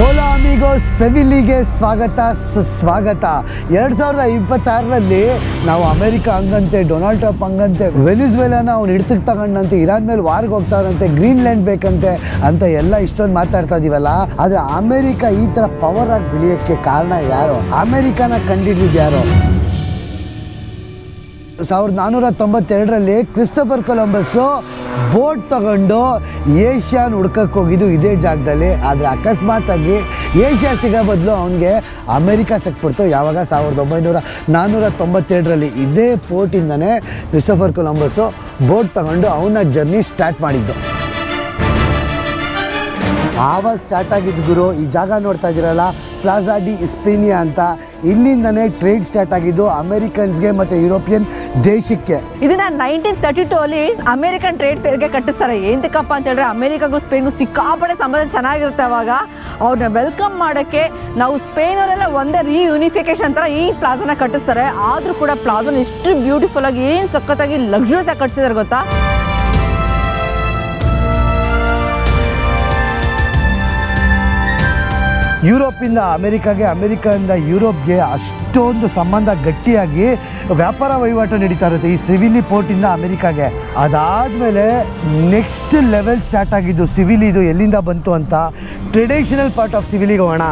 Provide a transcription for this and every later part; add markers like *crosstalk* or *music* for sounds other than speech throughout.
ಓಲಾ ಅಮಿಗೋ ಸೆವಿಲಿಗೆ ಸ್ವಾಗತ, ಸುಸ್ವಾಗತ. ಎರಡು ಸಾವಿರದ ಇಪ್ಪತ್ತಾರರಲ್ಲಿ ನಾವು ಅಮೆರಿಕ ಹಂಗಂತೆ, ಡೊನಾಲ್ಡ್ ಟ್ರಂಪ್ ಹಂಗಂತೆ, ವೆನಿಸ್ವೆಲಾನ ಅವ್ನು ಹಿಡ್ತಕ್ಕೆ ತಗೊಂಡಂತೆ, ಇರಾನ್ ಮೇಲೆ ವಾರ್ಗೆ ಹೋಗ್ತಾರಂತೆ, ಗ್ರೀನ್ಲ್ಯಾಂಡ್ ಬೇಕಂತೆ ಅಂತ ಎಲ್ಲ ಇಷ್ಟೊಂದು ಮಾತಾಡ್ತಾ ಇದೀವಲ್ಲ? ಆದರೆ ಅಮೆರಿಕ ಈ ಥರ ಪವರ್ ಆಗಿ ಬೆಳೆಯೋಕ್ಕೆ ಕಾರಣ ಯಾರು? ಅಮೆರಿಕನ ಕಂಡಿಡಿದ್ ಯಾರು? ಸಾವಿರದ ನಾನ್ನೂರ ತೊಂಬತ್ತೆರಡರಲ್ಲಿ ಕ್ರಿಸ್ಟಫರ್ ಕೊಲಂಬಸ್ಸು ಬೋಟ್ ತಗೊಂಡು ಏಷ್ಯಾನ್ ಹುಡ್ಕಕ್ಕೆ ಹೋಗಿದ್ದು ಇದೇ ಜಾಗದಲ್ಲಿ. ಆದರೆ ಅಕಸ್ಮಾತಾಗಿ ಏಷ್ಯಾ ಸಿಗೋ ಬದಲು ಅವನಿಗೆ ಅಮೆರಿಕ ಸಿಕ್ಬಿಡ್ತು. ಯಾವಾಗ? ಸಾವಿರದ ಒಂಬೈನೂರ ನಾನ್ನೂರ ತೊಂಬತ್ತೆರಡರಲ್ಲಿ ಇದೇ ಪೋರ್ಟಿಂದನೇ ಕ್ರಿಸ್ಟಫರ್ ಕೊಲಂಬಸ್ಸು ಬೋಟ್ ತಗೊಂಡು ಅವನ ಜರ್ನಿ ಸ್ಟಾರ್ಟ್ ಮಾಡಿದ್ದು. ಆವಾಗ ಸ್ಟಾರ್ಟ್ ಆಗಿದ್ದ ಗುರು, ಈ ಜಾಗ ನೋಡ್ತಾ ಇದ್ದೀರಲ್ಲ ಪ್ಲಾಜಾ ಡಿ ಇಸ್ಪೇನಿಯಾ ಅಂತ ಇಲ್ಲಿಂದನೇ ಟ್ರೇಡ್ ಸ್ಟಾರ್ಟ್ ಆಗಿದ್ದು ಅಮೆರಿಕನ್ಸ್ಗೆ ಮತ್ತು ಯುರೋಪಿಯನ್ ದೇಶಕ್ಕೆ. ಇದನ್ನ ನೈನ್ಟೀನ್ ತರ್ಟಿ ಟೂ ಅಲ್ಲಿ ಅಮೆರಿಕನ್ ಟ್ರೇಡ್ ಫೇರ್ಗೆ ಕಟ್ಟಿಸ್ತಾರೆ. ಏನಕ್ಕಪ್ಪ ಅಂತ ಹೇಳಿದ್ರೆ ಅಮೆರಿಕಾಗೂ ಸ್ಪೇನ್ಗೂ ಸಿಕ್ಕಾಪಡೆ ಸಂಬಂಧ ಚೆನ್ನಾಗಿರುತ್ತೆ ಅವಾಗ. ಅವ್ರನ್ನ ವೆಲ್ಕಮ್ ಮಾಡೋಕ್ಕೆ ನಾವು ಸ್ಪೇನ್ ಅವರೆಲ್ಲ ಒಂದೇ ರೀಯೂನಿಫಿಕೇಶನ್ ಥರ ಈ ಪ್ಲಾಜಾನ ಕಟ್ಟಿಸ್ತಾರೆ. ಆದರೂ ಕೂಡ ಪ್ಲಾಜಾನ ಎಷ್ಟು ಬ್ಯೂಟಿಫುಲ್ ಆಗಿ, ಏನು ಸಖತ್ತಾಗಿ ಲಕ್ಸುರಿಯಸ್ ಆಗಿ ಕಟ್ಟಿಸಿದಾರೆ ಗೊತ್ತಾ? ಯುರೋಪಿಂದ ಅಮೆರಿಕಾಗೆ, ಅಮೆರಿಕದಿಂದ ಯುರೋಪ್ಗೆ ಅಷ್ಟೊಂದು ಸಂಬಂಧ ಗಟ್ಟಿಯಾಗಿ ವ್ಯಾಪಾರ ವಹಿವಾಟು ನಡೀತಾ ಇರುತ್ತೆ ಈ ಸಿವಿಲಿ ಪೋರ್ಟಿಂದ ಅಮೆರಿಕಾಗೆ. ಅದಾದಮೇಲೆ ನೆಕ್ಸ್ಟ್ ಲೆವೆಲ್ ಸ್ಟಾರ್ಟ್ ಆಗಿದ್ದು ಸಿವಿಲ್ ಇದು ಎಲ್ಲಿಂದ ಬಂತು ಅಂತ ಟ್ರೆಡಿಷನಲ್ ಪಾರ್ಟ್ ಆಫ್ ಸಿವಿಲಿಗೆ ಹೋಗೋಣ.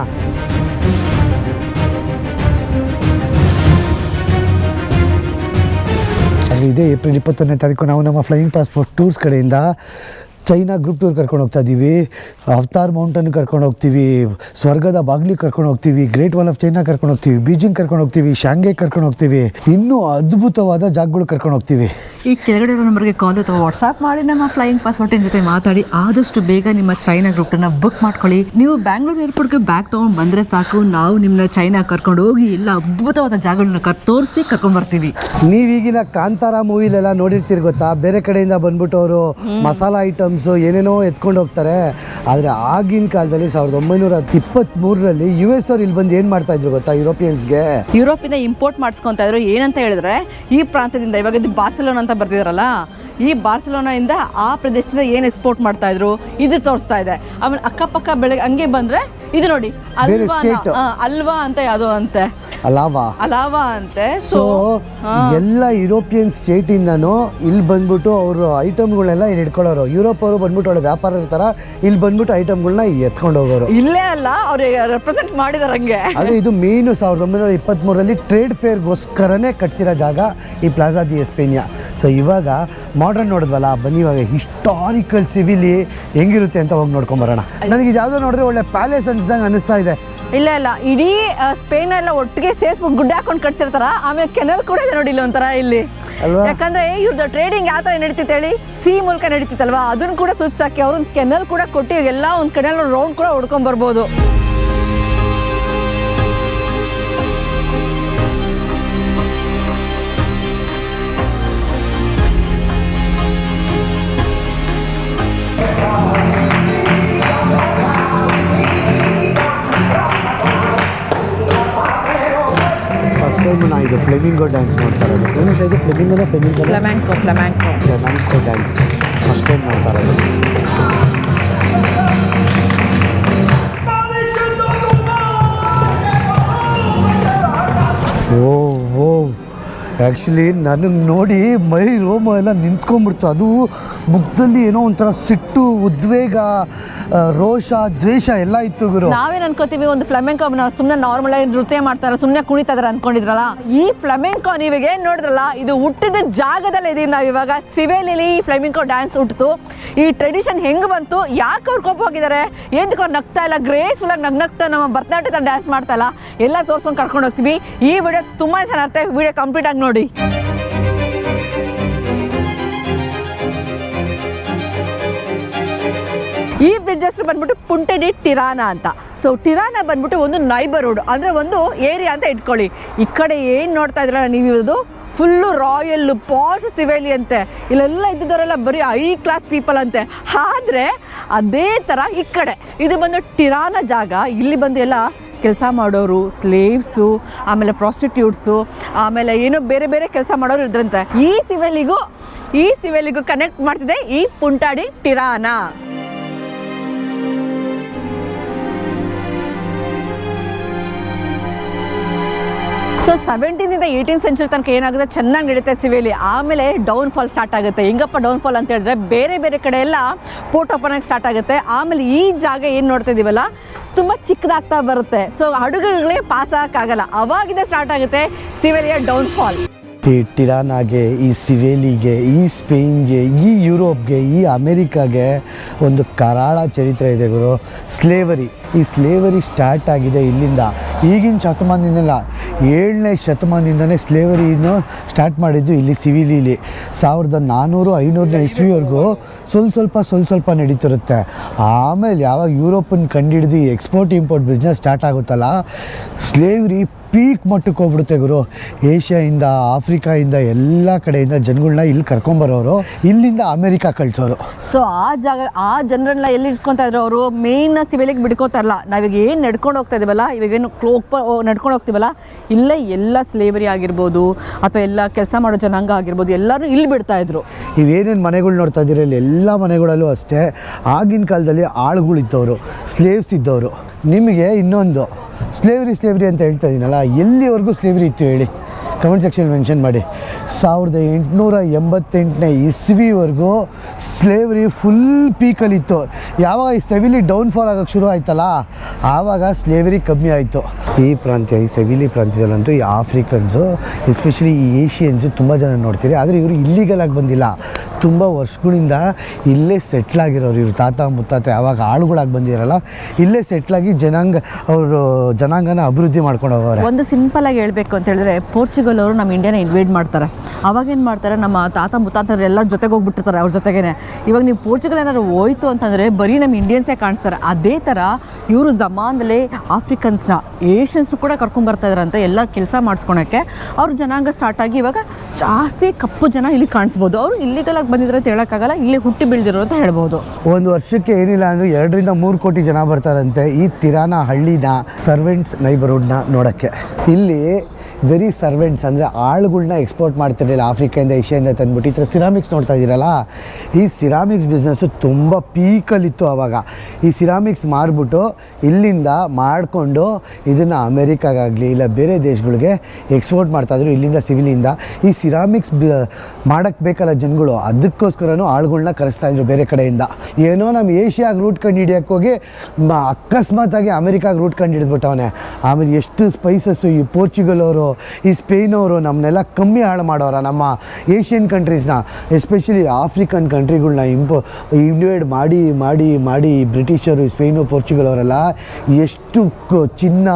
ಇದೇ ಏಪ್ರಿಲ್ ಇಪ್ಪತ್ತೊಂದನೇ ತಾರೀಕು. ನಾವು ನಮ್ಮ ಫ್ಲೈಯಿಂಗ್ ಪಾಸ್ಪೋರ್ಟ್ ಟೂರ್ಸ್ ಕಡೆಯಿಂದ ಚೈನಾ ಗ್ರೂಪ್ ಟೂರ್ ಕರ್ಕೊಂಡು ಹೋಗ್ತಾ ಇದ್ದೀವಿ ಅವತಾರ್ ಮೌಂಟನ್ ಕರ್ಕೊಂಡು ಹೋಗ್ತೀವಿ. ಸ್ವರ್ಗದ ಬಾಗ್ಲಿ ಕರ್ಕೊಂಡು ಹೋಗ್ತೀವಿ. ಗ್ರೇಟ್ ವಾಲ್ ಆಫ್ ಚೈನಾ ಕರ್ಕೊಂಡು ಹೋಗ್ತೀವಿ. ಬೀಜಿಂಗ್ ಕರ್ಕೊಂಡು ಹೋಗ್ತೀವಿ. ಶಾಂಘೈ ಕರ್ಕೊಂಡು ಹೋಗ್ತೀವಿ. ಇನ್ನೂ ಅದ್ಭುತವಾದ ಜಾಗಗಳು ಕರ್ಕೊಂಡು ಹೋಗ್ತೀವಿ. ಈ ಕೆಳಗಡೆ ಇರೋ ನಂಬರ್ಗೆ ಕಾಲ್ ಅಥವಾ ವಾಟ್ಸ್ಆಪ್ ಮಾಡಿ. ನಮ್ಮ ಫ್ಲೈಯಿಂಗ್ ಪಾಸ್ಪೋರ್ಟಿನ ಜೊತೆ ಮಾತಾಡಿ. ಆದಷ್ಟು ಬೇಗ ನಿಮ್ಮ ಚೈನಾ ಗ್ರೂಪ್ ಗ್ರೂಪ್ನ ಬುಕ್ ಮಾಡ್ಕೊಳ್ಳಿ. ನೀವು ಬ್ಯಾಂಗ್ಳೂರ್ ಏರ್ಪೋರ್ಟ್ಗೆ ಬ್ಯಾಗ್ ತೊಗೊಂಡು ಬಂದರೆ ಸಾಕು. ನಾವು ನಿಮ್ಮನ್ನ ಚೈನಾ ಕರ್ಕೊಂಡು ಹೋಗಿ ಎಲ್ಲ ಅದ್ಭುತವಾದ ಜಾಗಗಳನ್ನ ಕ ತೋರಿಸಿ ಕರ್ಕೊಂಡು ಬರ್ತೀವಿ. ನೀವೀಗಿನ ಕಾಂತಾರ ಮೂವಿಲೆಲ್ಲ ನೋಡಿರ್ತೀರಿ ಗೊತ್ತಾ? ಬೇರೆ ಕಡೆಯಿಂದ ಬಂದ್ಬಿಟ್ಟು ಅವರು ಮಸಾಲ ಐಟಮ್ಸು ಏನೇನೋ ಎತ್ಕೊಂಡು ಹೋಗ್ತಾರೆ. ಆದರೆ ಆಗಿನ ಕಾಲದಲ್ಲಿ ಸಾವಿರದ ಒಂಬೈನೂರ ಇಪ್ಪತ್ತ್ಮೂರರಲ್ಲಿ ಯು ಎಸ್ ಅವ್ರು ಇಲ್ಲಿ ಬಂದು ಏನು ಮಾಡ್ತಾ ಇದ್ರು ಗೊತ್ತಾ ಯುರೋಪಿಯನ್ಸ್ಗೆ? ಯುರೋಪಿಂದ ಇಂಪೋರ್ಟ್ ಮಾಡಿಸ್ಕೊತಾ ಇದ್ರು. ಏನಂತ ಹೇಳಿದ್ರೆ, ಈ ಪ್ರಾಂತ್ಯದಿಂದ ಇವಾಗ ಇದು ಬಾರ್ಸೆಲೋನಾ ಅಂತ ಬರ್ತಿದಾರಲ್ಲ ಈ ಬಾರ್ಸಿಲೋನಾಯಿಂದ ಆ ಪ್ರದೇಶದಿಂದ ಏನು ಎಕ್ಸ್ಪೋರ್ಟ್ ಮಾಡ್ತಾ ಇದ್ರು ಇದು ತೋರಿಸ್ತಾ ಇದೆ. ಆಮೇಲೆ ಅಕ್ಕಪಕ್ಕ ಬೆಳಗ್ಗೆ ಹಂಗೆ ಬಂದ್ರೆ ಇದು ನೋಡಿ ಅಲ್ವಾ ಅಲ್ವಾ ಅಂತ ಯಾವುದೋ ಅಂತೆ. ಅಲಾವಾ. ಅಲಾವಾ ಅಂತೆ. ಸೊ ಎಲ್ಲ ಯುರೋಪಿಯನ್ ಸ್ಟೇಟಿಂದನೂ ಇಲ್ಲಿ ಬಂದ್ಬಿಟ್ಟು ಅವರು ಐಟಮ್ಗಳನ್ನೆಲ್ಲ ಇಲ್ಲಿ ಇಟ್ಕೊಳ್ಳೋರು ಯುರೋಪ್ ಅವರು ಬಂದ್ಬಿಟ್ಟು ಒಳ್ಳೆ ವ್ಯಾಪಾರ ಇರ್ತಾರ ಇಲ್ಲಿ ಬಂದ್ಬಿಟ್ಟು ಐಟಮ್ಗಳನ್ನ ಎತ್ಕೊಂಡು ಹೋಗೋರು ಇಲ್ಲೇ ಅಲ್ಲ ಅವ್ರಿಗೆ ರೆಪ್ರೆಸೆಂಟ್ ಮಾಡಿದಾರೆ ಹಂಗೆ. ಅದೇ ಇದು ಮೇನ್ ಸಾವಿರದ ಒಂಬೈನೂರ ಇಪ್ಪತ್ತ್ಮೂರರಲ್ಲಿ ಟ್ರೇಡ್ ಫೇರ್ಗೋಸ್ಕರನೇ ಕಟ್ಸಿರೋ ಜಾಗ ಈ ಪ್ಲಾಜಾ ದಿ ಎಸ್ಪೇನಿಯಾ ಸೊ ಇವಾಗ ಮಾಡ್ರನ್ ನೋಡಿದ್ವಲ್ಲ ಬನ್ನಿ ಇವಾಗ ಹಿಸ್ಟಾರಿಕಲ್ ಸಿವಿಲಿ ಹೆಂಗಿರುತ್ತೆ ಅಂತ ಹೋಗಿ ನೋಡ್ಕೊಂಬರೋಣ ನನಗೆ ಇದು ಯಾವುದೋ ನೋಡಿದ್ರೆ ಒಳ್ಳೆ ಪ್ಯಾಲೇಸ್ ಅನ್ಸ್ದಂಗೆ ಅನಿಸ್ತಾ ಇದೆ. ಇಲ್ಲ ಇಲ್ಲ. ಇಡೀ ಸ್ಪೇನ್ ಎಲ್ಲ ಒಟ್ಟಿಗೆ ಸೇರಿಸ್ಬಿಟ್ಟು ಗುಡ್ಡ ಹಾಕೊಂಡು ಕಟ್ಸಿರ್ತಾರ. ಆಮೇಲೆ ಕೆನಲ್ ಕೂಡ ಇದೆ ನೋಡಿ ಇಲ್ಲಿ. ಒಂಥರ ಇಲ್ಲಿ? ಯಾಕಂದ್ರೆ ಇವ್ರದ್ದು ಟ್ರೇಡಿಂಗ್ ಯಾವ ಥರ ನಡೀತಿತ್ತು ಹೇಳಿ? ಸಿ ಮೂಲಕ ನಡೀತಿತ್ತಲ್ವಾ? ಅದನ್ನ ಕೂಡ ಸುತ್ತಾಕಿ ಅವ್ರನ್ನ ಕೆನಲ್ ಕೂಡ ಕೊಟ್ಟು ಎಲ್ಲ ಒಂದು ಕೆನಲ್ ರೌಂಡ್ ಕೂಡ ಹೊಡ್ಕೊಂಡ್ ಬರ್ಬೋದು. ಫಸ್ಟ್ ಟೈಮ್ ನಾ ಇದು ಫ್ಲೆಮಿಂಗೋ ಡ್ಯಾನ್ಸ್ ನೋಡ್ತಾ ಇರೋದು. ಏನು ಸರ್ ಇದು? ಫ್ಲೆಮಿಂಗೋನ flamingo flamenco flamenco flamingo dance first time ನೋಡ್ತಾ ಇರೋದು. ಆ್ಯಕ್ಚುಲಿ ನನಗೆ ನೋಡಿ ಮೈ ರೋಮ ಎಲ್ಲ ನಿಂತ್ಕೊಂಡ್ಬಿಡ್ತು. ಅದು ಮುಖದಲ್ಲಿ ಏನೋ ಒಂಥರ ಸಿಟ್ಟು ಉದ್ವೇಗ ರೋಷ, ದ್ವೇಷ ಎಲ್ಲ ಇತ್ತು ಗುರು. ನಾವೇನ್ ಅನ್ಕೋತೀವಿ, ಒಂದು ಫ್ಲಮೆಂಕೋ ಸುಮ್ಮನೆ ನಾರ್ಮಲ್ ಆಗಿ ನೃತ್ಯ ಮಾಡ್ತಾರೆ ಸುಮ್ಮನೆ ಕುಣಿತಾ ಅನ್ಕೊಂಡಿದ್ರಲ್ಲ? ಈ ಫ್ಲಮೆಂಕೋ ನೀವಾಗ ಏನ್ ನೋಡಿದ್ರಲ್ಲ, ಇದು ಹುಟ್ಟಿದ ಜಾಗದಲ್ಲಿ ಇದೀವಿ ನಾವು ಇವಾಗ. ಸಿವೆಲಿಲಿ ಈ ಫ್ಲಮೆಂಕೋ ಡ್ಯಾನ್ಸ್ ಹುಟ್ಟಿತು ಈ ಟ್ರೆಡಿಷನ್ ಹೆಂಗ್ ಬಂತು? ಯಾಕೆ ಅವ್ರು ಕೋಪ ಹೋಗಿದ್ದಾರೆ ಏನಕ್ಕೆ ಅವ್ರು ನಗ್ತಾ ಇಲ್ಲ ಗ್ರೇಸ್ಫುಲ್ ಆಗಿ ನಗ್ನಗ್ತಾ ನಮ್ಮ ಭರತನಾಟ್ಯ ಡ್ಯಾನ್ಸ್ ಮಾಡ್ತಾ ಇಲ್ಲ. ಎಲ್ಲ ತೋರ್ಸ್ಕೊಂಡು ಕರ್ಕೊಂಡು ಹೋಗ್ತೀವಿ. ಈ ವಿಡಿಯೋ ತುಂಬಾ ಚೆನ್ನಾಗಿರುತ್ತೆ ವಿಡಿಯೋ ಕಂಪ್ಲೀಟ್ ಆಗಿ ನೋಡಿ. ಈ ಬ್ರಿಡ್ಜ್ ಹೆಸರು ಬಂದ್ಬಿಟ್ಟು ಪುಂಟೆಡಿ ಟಿರಾನ ಅಂತ. ಸೊ ಟಿರಾನ ಬಂದ್ಬಿಟ್ಟು ಒಂದು ನೈಬರ್ಹುಡ್ ಅಂದರೆ ಒಂದು ಏರಿಯಾ ಅಂತ ಇಟ್ಕೊಳ್ಳಿ. ಈ ಕಡೆ ಏನು ನೋಡ್ತಾ ಇದ್ರಲ್ಲ ನೀವು ಇರೋದು ಫುಲ್ಲು ರಾಯಲ್ ಪಾಶ್ ಸಿವೆಲಿ ಅಂತೆ. ಇಲ್ಲೆಲ್ಲ ಇದ್ದಿದ್ದವರೆಲ್ಲ ಬರೀ ಹೈ ಕ್ಲಾಸ್ ಪೀಪಲ್ ಅಂತೆ. ಆದರೆ, ಅದೇ ಥರ ಈ ಕಡೆ. ಇದು ಬಂದು ಟಿರಾನ ಜಾಗ. ಇಲ್ಲಿ ಬಂದು ಎಲ್ಲ ಕೆಲಸ ಮಾಡೋರು ಸ್ಲೇವ್ಸು ಆಮೇಲೆ ಪ್ರಾಸ್ಟಿಟ್ಯೂಟ್ಸು ಆಮೇಲೆ ಏನೋ ಬೇರೆ ಬೇರೆ ಕೆಲಸ ಮಾಡೋರು ಇದ್ರಂತೆ. ಈ ಸಿವೆಲಿಗೂ ಈ ಸಿವೆಲಿಗೂ ಕನೆಕ್ಟ್ ಮಾಡ್ತಿದೆ ಈ ಪುಂಟಾಡಿ ಟಿರಾನ. ಸೊ ಸೆವೆಂಟೀನಿಂದ ಏಯ್ಟೀನ್ ಸೆಂಚುರಿ ತನಕ ಏನಾಗುತ್ತೆ? ಚೆನ್ನಾಗಿ ನಡೀತೆ ಸಿವಿಲಿ. ಆಮೇಲೆ ಡೌನ್ ಫಾಲ್ ಸ್ಟಾರ್ಟ್ ಆಗುತ್ತೆ. ಹೆಂಗಪ್ಪ ಡೌನ್ ಫಾಲ್ ಅಂತ ಹೇಳಿದ್ರೆ ಬೇರೆ ಬೇರೆ ಕಡೆ ಎಲ್ಲ ಪೋರ್ಟ್ ಓಪನ್ ಆಗಿ ಸ್ಟಾರ್ಟ್ ಆಗುತ್ತೆ. ಆಮೇಲೆ ಈ ಜಾಗ ಏನು ನೋಡ್ತಾ ಇದೀವಲ್ಲ? ತುಂಬ ಚಿಕ್ಕದಾಗ್ತಾ ಬರುತ್ತೆ. ಸೊ ಹಡಗುಗಳಿಗೆ ಪಾಸ್ ಆಗಕ್ಕಾಗಲ್ಲ. ಅವಾಗಿಂದ ಸ್ಟಾರ್ಟ್ ಆಗುತ್ತೆ ಸಿವೆಲಿಯ ಡೌನ್ ಫಾಲ್ ಟಿರಾನಾಗೆ, ಈ ಸಿವೇಲಿಗೆ, ಈ ಸ್ಪೇನ್ಗೆ, ಈ ಯುರೋಪ್ಗೆ, ಈ ಅಮೇರಿಕಾಗೆ ಒಂದು ಕರಾಳ ಚರಿತ್ರೆ ಇದೆ ಗುರು. ಸ್ಲೇವರಿ ಈ ಸ್ಲೇವರಿ ಸ್ಟಾರ್ಟ್ ಆಗಿದೆ ಇಲ್ಲಿಂದ. ಈಗಿನ ಶತಮಾನದಿಂದಲ್ಲ. ಏಳನೇ ಶತಮಾನದಿಂದನೇ ಸ್ಲೇವರಿಯನ್ನು ಸ್ಟಾರ್ಟ್ ಮಾಡಿದ್ದು ಇಲ್ಲಿ ಸಿವಿಲಿಲಿ. ಸಾವಿರದ ನಾನ್ನೂರು ಐನೂರನೇ ಇಸ್ವಿವರೆಗೂ ಸ್ವಲ್ಪ ಸ್ವಲ್ಪ ಸ್ವಲ್ಪ ಸ್ವಲ್ಪ ನಡೀತಿರುತ್ತೆ. ಆಮೇಲೆ ಯಾವಾಗ ಯುರೋಪನ್ನು ಕಂಡಿಡಿದು ಎಕ್ಸ್ಪೋರ್ಟ್ ಇಂಪೋರ್ಟ್ ಬಿಸ್ನೆಸ್ ಸ್ಟಾರ್ಟ್ ಆಗುತ್ತಲ್ಲ ಸ್ಲೇವ್ರಿ ಪೀಕ್ ಮಟ್ಟಕ್ಕೆ ಹೋಗ್ಬಿಡುತ್ತೆ ಗುರು. ಏಷ್ಯಾಯಿಂದ ಆಫ್ರಿಕಾಯಿಂದ ಎಲ್ಲ ಕಡೆಯಿಂದ ಜನಗಳನ್ನ ಇಲ್ಲಿ ಕರ್ಕೊಂಬರೋರು ಇಲ್ಲಿಂದ ಅಮೇರಿಕಾ ಕಳಿಸೋರು. ಸೊ ಆ ಜಾಗ ಆ ಜನರನ್ನ ಎಲ್ಲಿ ಇಟ್ಕೊತಾ ಇದ್ರು ಅವರು? ಮೇನ್ ಸಿವಿಲಿಗೆ ಬಿಡ್ಕೋತಾರಲ್ಲ ನಾವೀಗ ಏನು ನಡ್ಕೊಂಡು ಹೋಗ್ತಾ ಇದೀವಲ್ಲ? ಇವಾಗೇನು ಕ್ಲೋಕ್ ನಡ್ಕೊಂಡು ಹೋಗ್ತೀವಲ್ಲ? ಇಲ್ಲೇ ಎಲ್ಲ ಸ್ಲೇವರಿ ಆಗಿರ್ಬೋದು ಅಥವಾ ಎಲ್ಲ ಕೆಲಸ ಮಾಡೋ ಜನಾಂಗ ಆಗಿರ್ಬೋದು ಎಲ್ಲರೂ ಇಲ್ಲಿ ಬಿಡ್ತಾ ಇದ್ರು. ಇವೇನೇನು ಮನೆಗಳು ನೋಡ್ತಾ ಇದ್ದೀರಿ ಇಲ್ಲಿ ಎಲ್ಲ ಮನೆಗಳಲ್ಲೂ ಅಷ್ಟೇ. ಆಗಿನ ಕಾಲದಲ್ಲಿ ಆಳುಗಳಿದ್ದವರು ಸ್ಲೇವ್ಸ್ ಇದ್ದವರು. ನಿಮಗೆ ಇನ್ನೊಂದು ಸ್ಲೇವ್ರಿ ಸ್ಲೇವ್ರಿ ಅಂತ ಹೇಳ್ತಾ ಇದ್ದೀನಲ್ಲ ಎಲ್ಲಿವರೆಗೂ ಸ್ಲೇವ್ರಿ ಇತ್ತು ಹೇಳಿ. ಕಮೆಂಟ್ ಸೆಕ್ಷನ್ ಮೆನ್ಷನ್ ಮಾಡಿ. ಸಾವಿರದ ಎಂಟುನೂರ ಎಂಬತ್ತೆಂಟನೇ ಇಸ್ವಿವರೆಗೂ ಸ್ಲೇವ್ರಿ ಫುಲ್ ಪೀಕಲ್ಲಿತ್ತು ಯಾವಾಗ ಈ ಸೆವಿಲಿ ಡೌನ್ಫಾಲ್ ಆಗೋಕ್ಕೆ ಶುರು ಆಯ್ತಲ್ಲ? ಆವಾಗ ಸ್ಲೇವರಿ ಕಮ್ಮಿ ಆಯಿತು. ಈ ಪ್ರಾಂತ್ಯ ಈ ಸೆವಿಲಿ ಪ್ರಾಂತ್ಯದಲ್ಲಂತೂ ಈ ಆಫ್ರಿಕನ್ಸು ಎಸ್ಪೆಷಲಿ ಈ ಏಷಿಯನ್ಸು ತುಂಬ ಜನ ನೋಡ್ತೀರಿ. ಆದರೆ ಇವರು ಇಲ್ಲಿಗಲ್ ಆಗಿ ಬಂದಿಲ್ಲ. ತುಂಬ ವರ್ಷಗಳಿಂದ ಇಲ್ಲೇ ಸೆಟ್ಲ್ ಆಗಿರೋರು ಇವ್ರ. ತಾತ ಮುತ್ತಾತ ಯಾವಾಗ ಆಳುಗಳಾಗಿ ಬಂದಿರಲ್ಲ ಇಲ್ಲೇ ಸೆಟ್ಲಾಗಿ ಜನಾಂಗ ಅವರು ಜನಾಂಗನ ಅಭಿವೃದ್ಧಿ ಮಾಡ್ಕೊಂಡು ಹೋಗೋರು ಒಂದು ಸಿಂಪಲ್ ಆಗಿ ಹೇಳ್ಬೇಕು ಅಂತ ಹೇಳಿದ್ರೆ ಪೋರ್ಚುಗಲ್ ಅವರು ನಮ್ಮ ಇಂಡಿಯಾನ ಇನ್ವೈಟ್ ಮಾಡ್ತಾರೆ. ಅವಾಗ ಏನು ಮಾಡ್ತಾರೆ? ನಮ್ಮ ತಾತ ಮುತ್ತಾತರೆಲ್ಲ ಜೊತೆಗೆ ಹೋಗ್ಬಿಟ್ಟಿರ್ತಾರೆ ಅವ್ರ ಜೊತೆಗೇನೆ. ಇವಾಗ ನೀವು ಪೋರ್ಚುಗಲ್ ಏನಾದ್ರು ಹೋಯ್ತು ಅಂತಂದರೆ ಬರೀ ನಮ್ಮ ಇಂಡಿಯನ್ಸೇ ಕಾಣಿಸ್ತಾರೆ. ಅದೇ ಥರ ಇವರು ಜಮಾನದಲ್ಲಿ ಆಫ್ರಿಕನ್ಸ್ನ ಏಷ್ಯನ್ಸ್ ಕೂಡ ಕರ್ಕೊಂಬರ್ತಾ ಇದಾರೆ ಅಂತ ಎಲ್ಲ ಕೆಲಸ ಮಾಡಿಸ್ಕೊಳಕ್ಕೆ ಅವ್ರ ಜನಾಂಗ ಸ್ಟಾರ್ಟ್ ಆಗಿ ಇವಾಗ ಜಾಸ್ತಿ ಕಪ್ಪು ಜನ ಇಲ್ಲಿ ಕಾಣಿಸ್ಬೋದು. ಅವರು ಇಲ್ಲಿಗಲಾಗಿ ಬಂದಿದ್ರೆ ಅಂತ ಹೇಳೋಕ್ಕಾಗಲ್ಲ, ಇಲ್ಲಿ ಹುಟ್ಟಿ ಬೆಳೆದಿರೋ ಅಂತ ಹೇಳ್ಬೋದು. ಒಂದು ವರ್ಷಕ್ಕೆ ಏನಿಲ್ಲ ಅಂದ್ರೆ ಎರಡರಿಂದ ಮೂರು ಕೋಟಿ ಜನ ಬರ್ತಾರಂತೆ ಈ ತಿರಾನ ಹಳ್ಳಿನ ಸರ್ವೆಂಟ್ಸ್ ನೈಬರ್ಹುಡ್ನ ನೋಡೋಕ್ಕೆ. ಇಲ್ಲಿ ವೆರಿ ಸರ್ವೆಂಟ್ಸ್ ಅಂದರೆ ಆಳುಗಳನ್ನ ಎಕ್ಸ್ಪೋರ್ಟ್ ಮಾಡ್ತಿರಲಿಲ್ಲ, ಆಫ್ರಿಕಾಯಿಂದ ಏಷ್ಯಾದಿಂದ ತಂದ್ಬಿಟ್ಟು. ಈ ಥರ ಸಿರಾಮಿಕ್ಸ್ ನೋಡ್ತಾ ಇದ್ದೀರಲ್ಲ? ಈ ಸಿರಾಮಿಕ್ಸ್ ಬಿಸ್ನೆಸ್ಸು ತುಂಬ ಪೀಕಲ್ಲಿತ್ತು ಆವಾಗ ಈ ಸಿರಾಮಿಕ್ಸ್ ಮಾರಿಬಿಟ್ಟು ಇಲ್ಲಿಂದ ಮಾಡಿಕೊಂಡು ಇದನ್ನು ಅಮೇರಿಕಾಗಾಗಲಿ ಇಲ್ಲ ಬೇರೆ ದೇಶಗಳಿಗೆ ಎಕ್ಸ್ಪೋರ್ಟ್ ಮಾಡ್ತಾಯಿದ್ರು ಇಲ್ಲಿಂದ ಸಿವಿಲಿಂದ. ಈ ಸಿರಾಮಿಕ್ಸ್ ಮಾಡೋಕ್ಕೆ ಬೇಕಲ್ಲ ಜನಗಳು, ಅದಕ್ಕೋಸ್ಕರನೂ ಆಳುಗಳನ್ನ ಕರೆಸ್ತಾ ಇದ್ರು ಬೇರೆ ಕಡೆಯಿಂದ. ಏನೋ ನಮ್ಮ ಏಷ್ಯಾಗೆ ರೂಟ್ ಕಂಡು ಹಿಡಿಯೋಕ್ಕೆ ಹೋಗಿ ಅಕಸ್ಮಾತ್ ಅಕಸ್ಮಾತಾಗಿ ಅಮೇರಿಕಾಗೆ ರೂಟ್ ಕಂಡು ಹಿಡಿದ್ಬಿಟ್ಟವನೆ ಆಮೇಲೆ ಎಷ್ಟು ಸ್ಪೈಸಸ್ಸು ಈ ಪೋರ್ಚುಗಲ್ ಅವರು, ಈ ಸ್ಪೇನ್ ಅವರು ನಮ್ಮನ್ನೆಲ್ಲ ಕಮ್ಮಿ ಹಾಳು ಮಾಡೋರ ನಮ್ಮ ಏಷ್ಯನ್ ಕಂಟ್ರೀಸ್ನ ಎಸ್ಪೆಷಲಿ ಆಫ್ರಿಕನ್ ಕಂಟ್ರಿಗಳನ್ನ ಇಂಪೋ ಇನ್ವೈಡ್ ಮಾಡಿ ಮಾಡಿ ಮಾಡಿ ಬ್ರಿಟಿಷರು ಸ್ಪೇನು ಪೋರ್ಚುಗಲ್ ಅವರೆಲ್ಲ ಎಷ್ಟು ಚಿನ್ನ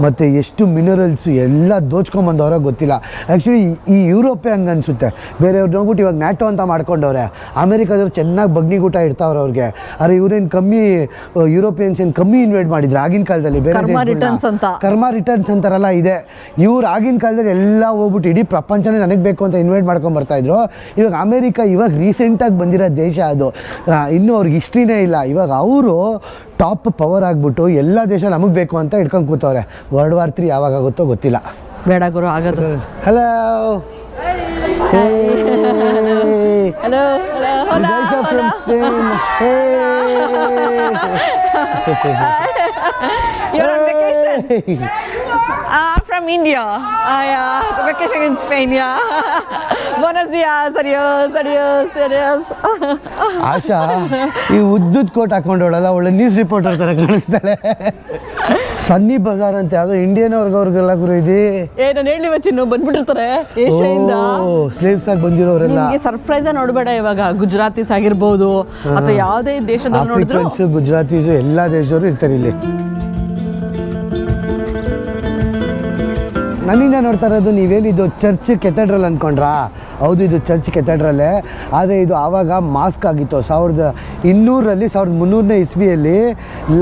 ಮತ್ತು ಎಷ್ಟು ಮಿನರಲ್ಸು ಎಲ್ಲ ದೋಚ್ಕೊಂಬಂದವ್ರ ಗೊತ್ತಿಲ್ಲ. ಆ್ಯಕ್ಚುಲಿ ಈ ಯುರೋಪೇ ಹಂಗೆ ಅನಿಸುತ್ತೆ ಬೇರೆಯವ್ರು ನೋಡ್ಬಿಟ್ಟು ಇವಾಗ ನ್ಯಾಟೋ ಅಂತ ಮಾಡ್ಕೊಂಡವ್ರೆ. ಅಮೇರಿಕಾದವ್ರು ಚೆನ್ನಾಗಿ ಬಗ್ನಿಗೂಟ ಇರ್ತಾವ್ರೆ ಅವ್ರಿಗೆ. ಅರೆ ಇವ್ರೇನು ಕಮ್ಮಿ ಯುರೋಪಿಯನ್ಸ್ ಏನು ಕಮ್ಮಿ ಇನ್ವೈಟ್ ಮಾಡಿದ್ರು ಆಗಿನ ಕಾಲದಲ್ಲಿ? ಬೇರೆ. ಕರ್ಮ ರಿಟರ್ನ್ಸ್ ಅಂತಾರಲ್ಲ ಇದೆ. ಇವ್ರು ಆಗಿನ ಕಾಲದಲ್ಲಿ ಎಲ್ಲ ಹೋಗ್ಬಿಟ್ಟು ಇಡೀ ಪ್ರಪಂಚನೇ ನನಗೆ ಬೇಕು ಅಂತ ಇನ್ವೈಟ್ ಮಾಡ್ಕೊಂಡು ಬರ್ತಾ ಇದ್ರು. ಇವಾಗ ಅಮೇರಿಕ ಇವಾಗ ರೀಸೆಂಟಾಗಿ ಬಂದಿರೋ ದೇಶ ಅದು. ಇನ್ನೂ ಅವ್ರಿಗೆ ಹಿಸ್ಟ್ರಿನೇ ಇಲ್ಲ. ಇವಾಗ ಅವರು ಟಾಪ್ ಪವರ್ ಆಗಿಬಿಟ್ಟು ಎಲ್ಲ ದೇಶ ನಮಗೆ ಬೇಕು ಅಂತ ಇಟ್ಕೊಂಡು ಕೂತವ್ರೆ. ವರ್ಲ್ಡ್ ವಾರ್ ತ್ರೀ ಯಾವಾಗ ಆಗುತ್ತೋ ಗೊತ್ತಿಲ್ಲ. ಬೇಡ ಗುರು ಆಗೋದು. Hello hello hello You're I'm. Ah, from India. Ah, yeah. Vacation in Spain, yeah. *laughs* Buenos dias. Adios, adios, adios. *laughs* Asha ಈ ಉದ್ದುದ್ ಕೋಟ್ ಹಾಕೊಂಡವಳಲ್ಲ ಒಳ್ಳೆ ನ್ಯೂಸ್ ರಿಪೋರ್ಟರ್ ಥರ ಕಾಣಿಸ್ತಾಳೆ ಸನ್ನಿ ಬಜಾರ್ ಅಂತ ಯಾವುದೋ ಇಂಡಿಯನ್ ಅವ್ರಿಗವ್ರಿಗೆಲ್ಲ ಗುರು ಇದೆ ಏ ನಾನು ಹೇಳಿ ಚಿನ್ನು ಬಂದ್ಬಿಟ್ಟಿರ್ತಾರೆ ಏಷ್ಯಾಯಿಂದ ಸ್ಲೇವ್ಸ್ ಆಗಿ ಬಂದಿರೋರೆಲ್ಲ ನಿಮಗೆ ಸರ್ಪ್ರೈಸ್ ನೋಡಬೇಡ ಇವಾಗ ಗುಜರಾತೀಸ್ ಆಗಿರ್ಬೋದು ಅಥವಾ ಯಾವುದೇ ದೇಶದಲ್ಲಿ ನೋಡಿದ್ರು ಗುಜರಾತೀಸು ಎಲ್ಲ ದೇಶದವರು ಇರ್ತಾರೆ ಇಲ್ಲಿ ನನ್ನಿಂದ ನೋಡ್ತಾ ಇರೋದು ಇದು ಚರ್ಚ್ ಕೆಥೆಡ್ರಲ್ ಅಂದ್ಕೊಂಡ್ರಾ ಹೌದು, ಇದು ಚರ್ಚ್ ಕೆಥೆಡ್ರಲ್ಲೇ. ಆದರೆ ಇದು ಆವಾಗ ಮಾಸ್ಕ್ ಆಗಿತ್ತು. ಸಾವಿರದ ಇನ್ನೂರಲ್ಲಿ ಸಾವಿರದ ಮುನ್ನೂರನೇ ಇಸ್ವಿಯಲ್ಲಿ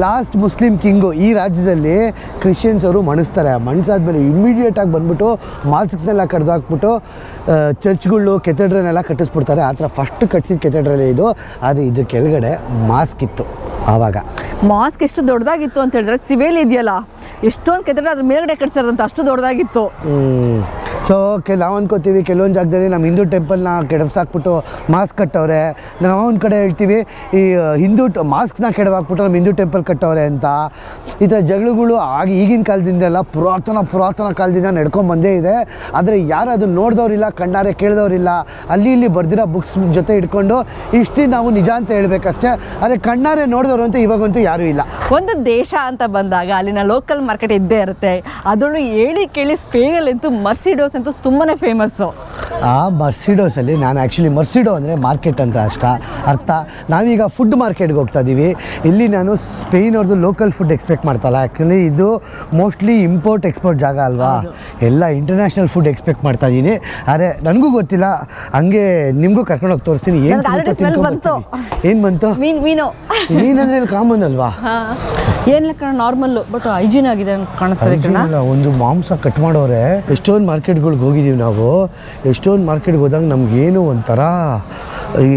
ಲಾಸ್ಟ್ ಮುಸ್ಲಿಂ ಕಿಂಗು ಈ ರಾಜ್ಯದಲ್ಲಿ ಕ್ರಿಶ್ಚಿಯನ್ಸ್ ಅವರು ಮಣಿಸ್ತಾರೆ. ಮಣಿಸಾದ್ಮೇಲೆ ಇಮ್ಮಿಡಿಯೇಟಾಗಿ ಬಂದ್ಬಿಟ್ಟು ಮಾಸ್ಕ್ಸ್ನೆಲ್ಲ ಕಡ್ದು ಹಾಕ್ಬಿಟ್ಟು ಚರ್ಚ್ಗಳು ಕೆಥೆಡ್ರನ್ನೆಲ್ಲ ಕಟ್ಟಿಸ್ಬಿಡ್ತಾರೆ. ಆ ಥರ ಫಸ್ಟ್ ಕಟ್ಸಿದ ಕೆಥೆಡ್ರಲ್ಲೇ ಇದು. ಆದರೆ ಇದ್ರ ಕೆಳಗಡೆ ಮಾಸ್ಕ್ ಇತ್ತು. ಆವಾಗ. ಮಾಸ್ಕ್ ಎಷ್ಟು ದೊಡ್ಡದಾಗಿತ್ತು ಅಂತ ಹೇಳಿದ್ರೆ ಸಿವೇಲ್ ಇದೆಯಲ್ಲ ಎಷ್ಟೊಂದು ಕೆತ್ತಡ ಅದ್ರ ಮೇಲ್ಗಡೆ ಕಟ್ಸಿರೋದಂತ ಅಷ್ಟು ದೊಡ್ಡದಾಗಿತ್ತು. ಸೊ ಕೆ ನಾವು ಅನ್ಕೋತೀವಿ ಕೆಲವೊಂದು ಜಾಗದಲ್ಲಿ ನಮ್ಮ ಹಿಂದೂ ಟೆಂಪಲ್ನ ಕೆಡವ್ಸಾಕ್ಬಿಟ್ಟು ಮಾಸ್ಕ್ ಕಟ್ಟವ್ರೆ. ನಾವು ಒಂದು ಕಡೆ ಹೇಳ್ತೀವಿ ಈ ಹಿಂದೂ ಮಾಸ್ಕ್ನ ಕೆಡವಾಕ್ಬಿಟ್ಟು ನಮ್ಮ ಹಿಂದೂ ಟೆಂಪಲ್ ಕಟ್ಟವ್ರೆ ಅಂತ. ಈ ಥರ ಜಗಳಗಳು ಆಗ ಈಗಿನ ಕಾಲದಿಂದೆಲ್ಲ ಪುರಾತನ ಪುರಾತನ ಕಾಲದಿಂದ ನಡ್ಕೊಂಡು ಬಂದೇ ಇದೆ. ಆದರೆ ಯಾರು ಅದನ್ನ ನೋಡಿದವ್ರಿಲ್ಲ ಕಣ್ಣಾರೆ ಕೇಳಿದವ್ರಿಲ್ಲ. ಅಲ್ಲಿ ಇಲ್ಲಿ ಬರ್ದಿರೋ ಬುಕ್ಸ್ ಜೊತೆ ಇಟ್ಕೊಂಡು ಇಷ್ಟು ನಾವು ನಿಜ ಅಂತ ಹೇಳ್ಬೇಕಷ್ಟೇ. ಆದರೆ ಕಣ್ಣಾರೆ ನೋಡಿದವರು ಅಂತೂ ಇವಾಗಂತೂ ಯಾರೂ ಇಲ್ಲ. ಒಂದು ದೇಶ ಅಂತ ಬಂದಾಗ ಅಲ್ಲಿನ ಲೋಕಲ್ ಮಾರ್ಕೆಟ್ ಇದ್ದೇ ಇರುತ್ತೆ. ಅದರಲ್ಲೂ ಹೇಳಿ ಕೇಳಿ ಸ್ಪೇನಲ್ಲಂತೂ ಮರ್ಸಿಡೋಸ್ ಅಂತೂ ತುಂಬಾ ಫೇಮಸ್ಸು ಆ ಮರ್ಸಿಡೋಸಲ್ಲಿ ನಾನು ಆ್ಯಕ್ಚುಲಿ ಮರ್ಸಿಡೋ ಅಂದರೆ ಮಾರ್ಕೆಟ್ ಅಂತ ಅಷ್ಟ ಅರ್ಥ. ನಾವೀಗ ಫುಡ್ ಮಾರ್ಕೆಟ್ಗೆ ಹೋಗ್ತಾ ಇದ್ದೀವಿ ಇಲ್ಲಿ ನಾನು ಸ್ಪೇನ್ ಅವ್ರದ್ದು ಲೋಕಲ್ ಫುಡ್ ಎಕ್ಸ್ಪೆಕ್ಟ್ ಮಾಡ್ತಲ್ಲ. ಆ್ಯಕ್ಚುಲಿ ಇದು ಮೋಸ್ಟ್ಲಿ ಇಂಪೋರ್ಟ್ ಎಕ್ಸ್ಪೋರ್ಟ್ ಜಾಗ ಅಲ್ವಾ? ಎಲ್ಲ ಇಂಟರ್ನ್ಯಾಷನಲ್ ಫುಡ್ ಎಕ್ಸ್ಪೆಕ್ಟ್ ಮಾಡ್ತಾ ಇದ್ದೀನಿ ಆದರೆ ನನಗೂ ಗೊತ್ತಿಲ್ಲ. ಹಂಗೆ ನಿಮಗೂ ಕರ್ಕೊಂಡು ಹೋಗಿ ತೋರಿಸ್ತೀನಿ. ಏನು. ಏನು ಬಂತು? ಮೀನು? ಮೀನು ಮೀನಂದ್ರೆ ಇಲ್ಲಿ ಕಾಮನ್ ಅಲ್ವಾ ಏನಿಲ್ಲ ಕಣ ನಾರ್ಮಲ್ ಬಟ್ ಹೈಜೀನ್ ಆಗಿದೆ ಅಂತ ಕಾಣಿಸ್ತದೆ ಕಣ. ಇಲ್ಲ, ಒಂದು ಮಾಂಸ ಕಟ್ ಮಾಡೋರೆ ಎಷ್ಟೊಂದು ಮಾರ್ಕೆಟ್ಗಳಿಗೆ ಹೋಗಿದ್ದೀವಿ ನಾವು. ಎಷ್ಟೊಂದು ಮಾರ್ಕೆಟ್ಗೆ ಹೋದಾಗ ನಮ್ಗೇನು ಒಂಥರ ಈ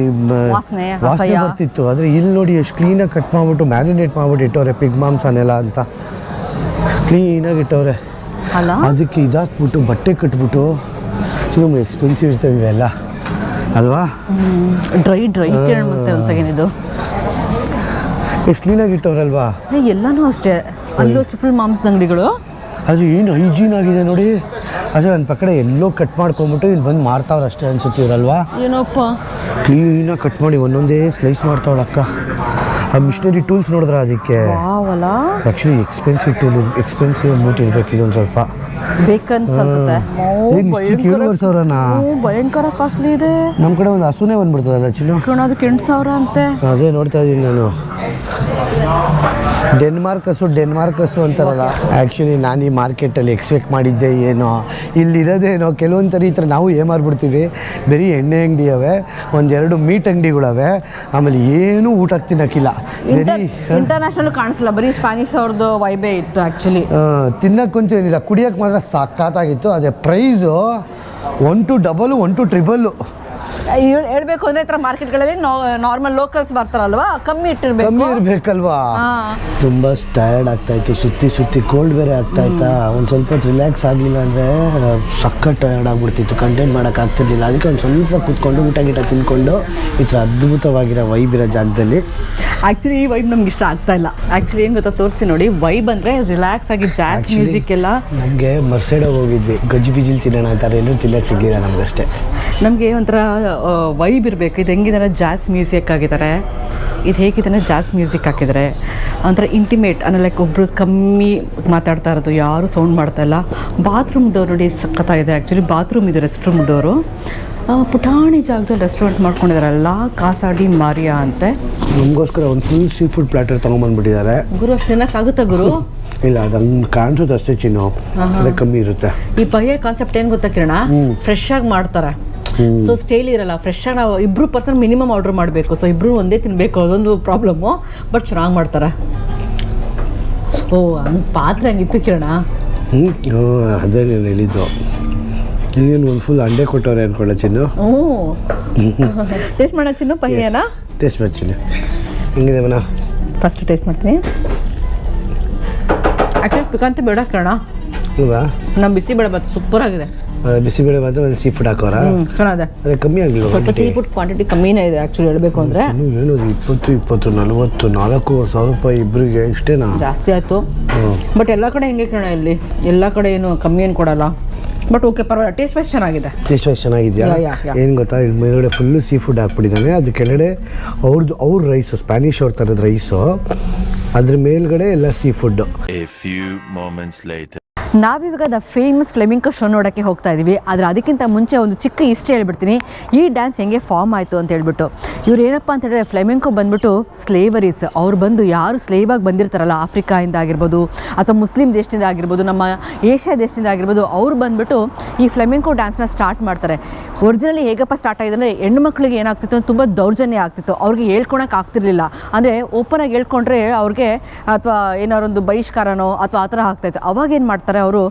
ವಾಸನೆ, ವಾಸನೆ ಬರ್ತಿತ್ತು. ಆದರೆ ಇಲ್ಲಿ ನೋಡಿ ಎಷ್ಟು ಕ್ಲೀನಾಗಿ ಕಟ್ ಮಾಡಿಬಿಟ್ಟು ಮ್ಯಾರಿನೇಟ್ ಮಾಡಿಬಿಟ್ಟು ಇಟ್ಟವ್ರೆ ಪಿಗ್ ಮಾಂಸನೆಲ್ಲ ಅಂತ. ಕ್ಲೀನಾಗಿ ಇಟ್ಟವ್ರೆ. ಅಲ್ಲ ಅದಕ್ಕೆ ಇದಾಕ್ಬಿಟ್ಟು ಬಟ್ಟೆ ಕಟ್ಬಿಟ್ಟು ತುಂಬ ಎಕ್ಸ್ಪೆನ್ಸಿವ್ ಇರ್ತವೆ ಇವೆಲ್ಲ. ಅಲ್ವಾ? ಡ್ರೈ ಡ್ರೈ ಕಿರಣ್ ಮತ್ತೆ ಇದು. ಎಷ್ಟು ಕ್ಲೀನಾಗಿ ಇಟ್ಟವ್ರಲ್ವಾ ಎಲ್ಲಾನು ಅಷ್ಟೇ. ಅಲ್ಲೂ ಅಷ್ಟು ಫುಲ್ ಮಾಂಸದ ಅಂಗಡಿಗಳು. ಅದು ಏನು ಹೈಜೀನ್ ಆಗಿದೆ ನೋಡಿ. ಅದು ನನ್ನ ಪಕ್ಕಡೆ ಎಲ್ಲೋ ಕಟ್ ಮಾಡ್ಕೊಂಬಿಟ್ಟು ಇಲ್ಲಿ ಬಂದು ಮಾರ್ತಾವ್ರು ಅಷ್ಟೇ ಅನ್ಸುತ್ತೆ ಇವರಲ್ವಾ? ಏನೋಪ್ಪ. ಕ್ಲೀನಾಗಿ ಕಟ್ ಮಾಡಿ ಒಂದೊಂದೇ ಸ್ಲೈಸ್ ಮಾಡ್ತಾವಳ ಅಕ್ಕ. ಆ ಮಿಷನರಿ ಟೂಲ್ಸ್ ನೋಡಿದ್ರ ಅದಕ್ಕೆ? ಆಕ್ಚುಲಿ ಎಕ್ಸ್ಪೆನ್ಸಿವ್ ಟೂಲ್ ಎಕ್ಸ್ಪೆನ್ಸಿವ್ ಮೂಟ್ ಇರ್ಬೇಕು ಇದೊಂದು ಸ್ವಲ್ಪ. ಬೇಕನ್ಸ್ ಅನ್ಸುತ್ತೆ. ಭಯಂಕರ ಕಾಸ್ಟ್ಲಿ ಇದೆ. ನಮ್ಮ ಕಡೆ ಒಂದು ಹಸುನೇ ಬಂದ್ಬಿಡ್ತದಲ್ಲ ಚಿನ್ನು? ಎಂಟು ಸಾವಿರ ಅಂತೆ. ಅದೇ ನೋಡ್ತಾ ಇದ್ದೀನಿ ನಾನು. ಡೆನ್ಮಾರ್ಕ್ ಹಸು ಡೆನ್ಮಾರ್ಕ್ ಹಸು ಅಂತಾರಲ್ಲ. ಆ್ಯಕ್ಚುಲಿ ನಾನು ಈ ಮಾರ್ಕೆಟಲ್ಲಿ ಎಕ್ಸ್ಪೆಕ್ಟ್ ಮಾಡಿದ್ದೆ ಏನೋ ಇಲ್ಲಿರೋದೇನೋ. ಕೆಲವೊಂದು ಥರ ಈ ಥರ ನಾವು ಏನ್ ಮಾಡ್ಬಿಡ್ತೀವಿ ಬರೀ ಎಣ್ಣೆ ಅಂಗಡಿ ಅವೆ ಒಂದೆರಡು ಮೀಟ್ ಅಂಗಡಿಗಳವೆ. ಆಮೇಲೆ ಏನೂ ಊಟ ತಿನ್ನಕ್ಕಿಲ್ಲ. ಬರೀ ಇಂಟರ್ನ್ಯಾಷನಲ್ ಕಾಣಿಸಲ್ಲ. ಬರೀ ಸ್ಪ್ಯಾನಿಷ್ ಅವ್ರದ್ದು ವೈಬೇ ಇತ್ತು ಆ್ಯಕ್ಚುಲಿ ಕೊಂಚ ಏನಿಲ್ಲ. ಕುಡಿಯೋಕ್ಕೆ ಮಾತ್ರ ಸಖತ್ತಾಗಿತ್ತು. ಅದೇ price one two double one two triple ಹೇಳ್ಬೇಕು ಅಂದ್ರೆ ಈ ಥರ ಮಾರ್ಕೆಟ್ಗಳಲ್ಲಿ ನಾರ್ಮಲ್ ಲೋಕಲ್ಸ್ ಬರ್ತಾರಲ್ವಾ? ಕಮ್ಮಿ ಇಟ್ಟಿರ್ಬೇಕು. ಕಮ್ಮಿ ಇರ್ಬೇಕಲ್ವಾ? ತುಂಬಾ ಟಯರ್ಡ್ ಆಗ್ತಾ ಇತ್ತು. ಸುತ್ತಿ ಸುತ್ತಿ ಕೋಲ್ಡ್ ಬೇರೆ ಆಗ್ತಾ ಇತ್ತಾ? ಒಂದು ಸ್ವಲ್ಪ ರಿಲ್ಯಾಕ್ಸ್ ಆಗಲಿಲ್ಲ ಅಂದ್ರೆ ಸಕ್ಕ ಟಯರ್ಡ್ ಆಗ್ಬಿಡ್ತಿತ್ತು. ಕಂಟೆಂಟ್ ಮಾಡೋಕೆ ಆಗ್ತಿರ್ಲಿಲ್ಲ. ಅದಕ್ಕೆ ಒಂದು ಸ್ವಲ್ಪ ಕುತ್ಕೊಂಡು ಊಟ ಗಿಟ ತಿನ್ಕೊಂಡು ಈ ಥರ ಅದ್ಭುತವಾಗಿರೋ ವೈಬ್ ಇರೋ ಜಾಗದಲ್ಲಿ. ಆಕ್ಚುಲಿ ಈ ವೈಬ್ ನಮ್ಗೆ ಇಷ್ಟ ಆಗ್ತಾ ಇಲ್ಲ. ಆಕ್ಚುಲಿ ಏನ್ ಗೊತ್ತಾ? ತೋರಿಸಿ ನೋಡಿ. ವೈಬ್ ಅಂದ್ರೆ ರಿಲ್ಯಾಕ್ಸ್ ಆಗಿ ಜಾಸ್ ಮ್ಯೂಸಿಕ್ ಎಲ್ಲ. ನಮಗೆ ಮರ್ಸೈಡೋ ಹೋಗಿದ್ವಿ. ಗಜ್ಜು ಬಿಜಿಲ್ ತಿನ್ನೋಣ ಅಂತಾರೆ ಎಲ್ಲೂ ತಿನ್ನಕ್ಕೆ ಸಿಗಲಿಲ್ಲ ನಮಗಷ್ಟೇ. ನಮಗೆ ಒಂಥರ ವೈಬ್ ಇರಬೇಕು. ಇದು ಹೆಂಗಿದ್ದಾರೆ ಜಾಸ್ ಮ್ಯೂಸಿಕ್ ಆಗಿದ್ದಾರೆ? ಇದು ಹೇಗಿದ್ದಾನೆ ಜಾಸ್ ಮ್ಯೂಸಿಕ್ ಹಾಕಿದ್ದಾರೆ? ಒಂಥರ ಇಂಟಿಮೇಟ್ ಅಂದರೆ ಲೈಕ್ ಒಬ್ಬರು ಕಮ್ಮಿ ಮಾತಾಡ್ತಾ ಇರೋದು ಯಾರು ಸೌಂಡ್ ಮಾಡ್ತಾ ಇಲ್ಲ. ಬಾತ್ರೂಮ್ ಡೋರ್ ನೋಡಿ ಇದೆ ಆ್ಯಕ್ಚುಲಿ ಬಾತ್ರೂಮ್ ಇದು ರೆಸ್ಟ್ ರೂಮ್ ಡೋರು ಪುಟಾಣಿ ಜಾಗದಲ್ಲಿ ರೆಸ್ಟೋರೆಂಟ್ ಮಾಡ್ಕೊಂಡಿದಾರಲ್ಲ ಕಾಸಾಡಿ ಮಾರಿಯಾ ಅಂತೆ. ನಮಗೋಸ್ಕರ ಒಂದು ಫುಲ್ ಸೀ ಫುಡ್ ಪ್ಲಾಟರ್ ತೊಗೊಂಬಂದ್ಬಿಟ್ಟಿದ್ದಾರೆ. ಗುರು ಅಷ್ಟು ತಿನ್ನಕ್ಕಾಗುತ್ತಾ ಗುರು? ಇಲ್ಲ ಅದನ್ನು ಕಾಣಿಸೋದು ಅಷ್ಟೇ ಚಿನ್ನು. ಕಮ್ಮಿ ಇರುತ್ತೆ. ಈ ಪಯ್ಯ ಕಾನ್ಸೆಪ್ಟ್ ಏನು ಗೊತ್ತಾ ಕಿರಣ? ಫ್ರೆಶ್ ಆಗಿ ಮಾಡ್ತಾರೆ. ಸೊ ಸ್ಟೇಲ್ ಇರಲ್ಲ ಫ್ರೆಶ್ ಆಗಿ ನಾವು ಇಬ್ರು ಪರ್ಸನ್ ಮಿನಿಮಮ್ ಆರ್ಡರ್ ಮಾಡಬೇಕು. ಸೊ ಇಬ್ರು ಒಂದೇ ತಿನ್ನಬೇಕು ಅದೊಂದು ಪ್ರಾಬ್ಲಮ್ಮು ಬಟ್ ಚೆನ್ನಾಗಿ ಮಾಡ್ತಾರೆ. ಓ ಹಂಗೆ ಪಾತ್ರೆ ಹಂಗಿತ್ತು ಕಿರಣ. ಹ್ಞೂ ಅದೇ ನೀನು ಹೇಳಿದ್ದು. ಏನು ಒಂದು ಫುಲ್ ಅಂಡೆ ಕೊಟ್ಟವ್ರೆ ಅನ್ಕೊಳ್ಳ ಚಿನ್ನು? ಹ್ಞೂ. *laughs* ಟೇಸ್ಟ್ ಮಾಡೋಣ ಚಿನ್ನು ಪಯ್ಯನ ಟೇಸ್ಟ್ ಮಾಡ್ತೀನಿ ಹೆಂಗಿದೆ ಮನ? ಫಸ್ಟ್ ಟೇಸ್ಟ್ ಮಾಡ್ತೀನಿ. ಆ್ಯಕ್ಚುಲಿ ಪಿಕಂತ ಬೇಡ ಕಣ ಹೌದಾ? ನಮ್ಮ ಬಿಸಿ ಬೇಡ ಸೂಪರ್ ಆಗಿದೆ. ಬಿಸಿಬೇಳೆ ಮಾತ್ರ ಒಂದು ಸೀ ಫುಡ್ ಹಾಕೋರ ಚೆನ್ನಾಗಿದೆ ಅದೇ ಕಮ್ಮಿ ಆಗಲಿಲ್ಲ ಸ್ವಲ್ಪ ಸೀ ಫುಡ್ ಕ್ವಾಂಟಿಟಿ ಕಮ್ಮಿನೇ ಇದೆ ಆ್ಯಕ್ಚುಲಿ ಹೇಳಬೇಕು ಅಂದರೆ. ಏನು ಅದು ಇಪ್ಪತ್ತು ಇಪ್ಪತ್ತು ನಲವತ್ತು ನಾಲ್ಕು ಸಾವಿರ ರೂಪಾಯಿ ಇಬ್ಬರಿಗೆ ಇಷ್ಟೇನಾ? ಜಾಸ್ತಿ ಆಯಿತು. ಬಟ್ ಎಲ್ಲ ಕಡೆ ಹೆಂಗೆ ಕಣ ಇಲ್ಲಿ? ಎಲ್ಲ ಕಡೆ ಏನು ಕಮ್ಮಿ ಏನು ಕೊಡಲ್ಲ. ಬಟ್ ಓಕೆ ಪರವಾಗಿಲ್ಲ. ಟೇಸ್ಟ್ ವೈಸ್ ಚೆನ್ನಾಗಿದೆ. ಟೇಸ್ಟ್ ವೈಸ್ ಚೆನ್ನಾಗಿದೆಯಾ? ಯಾ, ಯಾ, ಯಾ. ಏನು ಗೊತ್ತಾ? ಇಲ್ಲಿ ಮೇಲ್ಗಡೆ ಫುಲ್ಲು ಸೀ ಫುಡ್ ಹಾಕ್ಬಿಟ್ಟಿದ್ದಾನೆ. ಅದ್ರ ಕೆಳಗಡೆ ಅವ್ರದ್ದು ಅವ್ರ ರೈಸು ಸ್ಪ್ಯಾನಿಷ್ ಅವ್ರ ಥರದ ರೈಸು ಅದ್ರ ಮೇಲ್ಗಡೆ ಎಲ್ಲ ಸೀ ಫುಡ್ಡು ನಾವಿವಾಗ ದ ಫೇಮಸ್ ಫ್ಲೆಮಿಂಕೋ ಶೋ ನೋಡೋಕ್ಕೆ ಹೋಗ್ತಾ ಇದ್ದೀವಿ ಆದರೆ ಅದಕ್ಕಿಂತ ಮುಂಚೆ ಒಂದು ಚಿಕ್ಕ ಇಷ್ಟ ಹೇಳ್ಬಿಡ್ತೀನಿ. ಈ ಡ್ಯಾನ್ಸ್ ಹೆಂಗೆ ಫಾರ್ಮ್ ಆಯಿತು ಅಂತ ಹೇಳ್ಬಿಟ್ಟು. ಇವ್ರು ಏನಪ್ಪ ಅಂತ ಹೇಳಿದ್ರೆ ಫ್ಲೆಮಿಂಕೋ ಬಂದ್ಬಿಟ್ಟು ಸ್ಲೇವರೀಸ್ ಅವ್ರು ಬಂದು ಯಾರು ಸ್ಲೇವ್ ಆಗಿ ಬಂದಿರ್ತಾರಲ್ಲ, ಆಫ್ರಿಕಾಯಿಂದ ಆಗಿರ್ಬೋದು, ಅಥವಾ ಮುಸ್ಲಿಂ ದೇಶದಿಂದ ಆಗಿರ್ಬೋದು, ನಮ್ಮ ಏಷ್ಯಾ ದೇಶದಿಂದ ಆಗಿರ್ಬೋದು, ಅವ್ರು ಬಂದ್ಬಿಟ್ಟು ಈ ಫ್ಲೆಮಿಂಕೋ ಡ್ಯಾನ್ಸ್ನ ಸ್ಟಾರ್ಟ್ ಮಾಡ್ತಾರೆ. ಒರಿಜಿನಲಿ ಹೇಗಪ್ಪ ಸ್ಟಾರ್ಟ್ ಆಗಿದೆ ಅಂದರೆ ಹೆಣ್ಣು ಮಕ್ಕಳಿಗೆ ಏನಾಗ್ತಿತ್ತು ತುಂಬ ದೌರ್ಜನ್ಯ ಆಗ್ತಿತ್ತು. ಅವ್ರಿಗೆ ಹೇಳ್ಕೊಳಕ್ಕೆ ಆಗ್ತಿರ್ಲಿಲ್ಲ. ಅಂದರೆ ಓಪನ್ ಆಗಿ ಹೇಳ್ಕೊಂಡ್ರೆ ಅವ್ರಿಗೆ ಅಥವಾ ಏನಾರೊಂದು ಬಹಿಷ್ಕಾರನೋ ಅಥವಾ ಆ ಥರ ಆಗ್ತಾಯಿತ್ತು ಅವಾಗ ಏನು ಮಾಡ್ತಾರೆ ಅವರು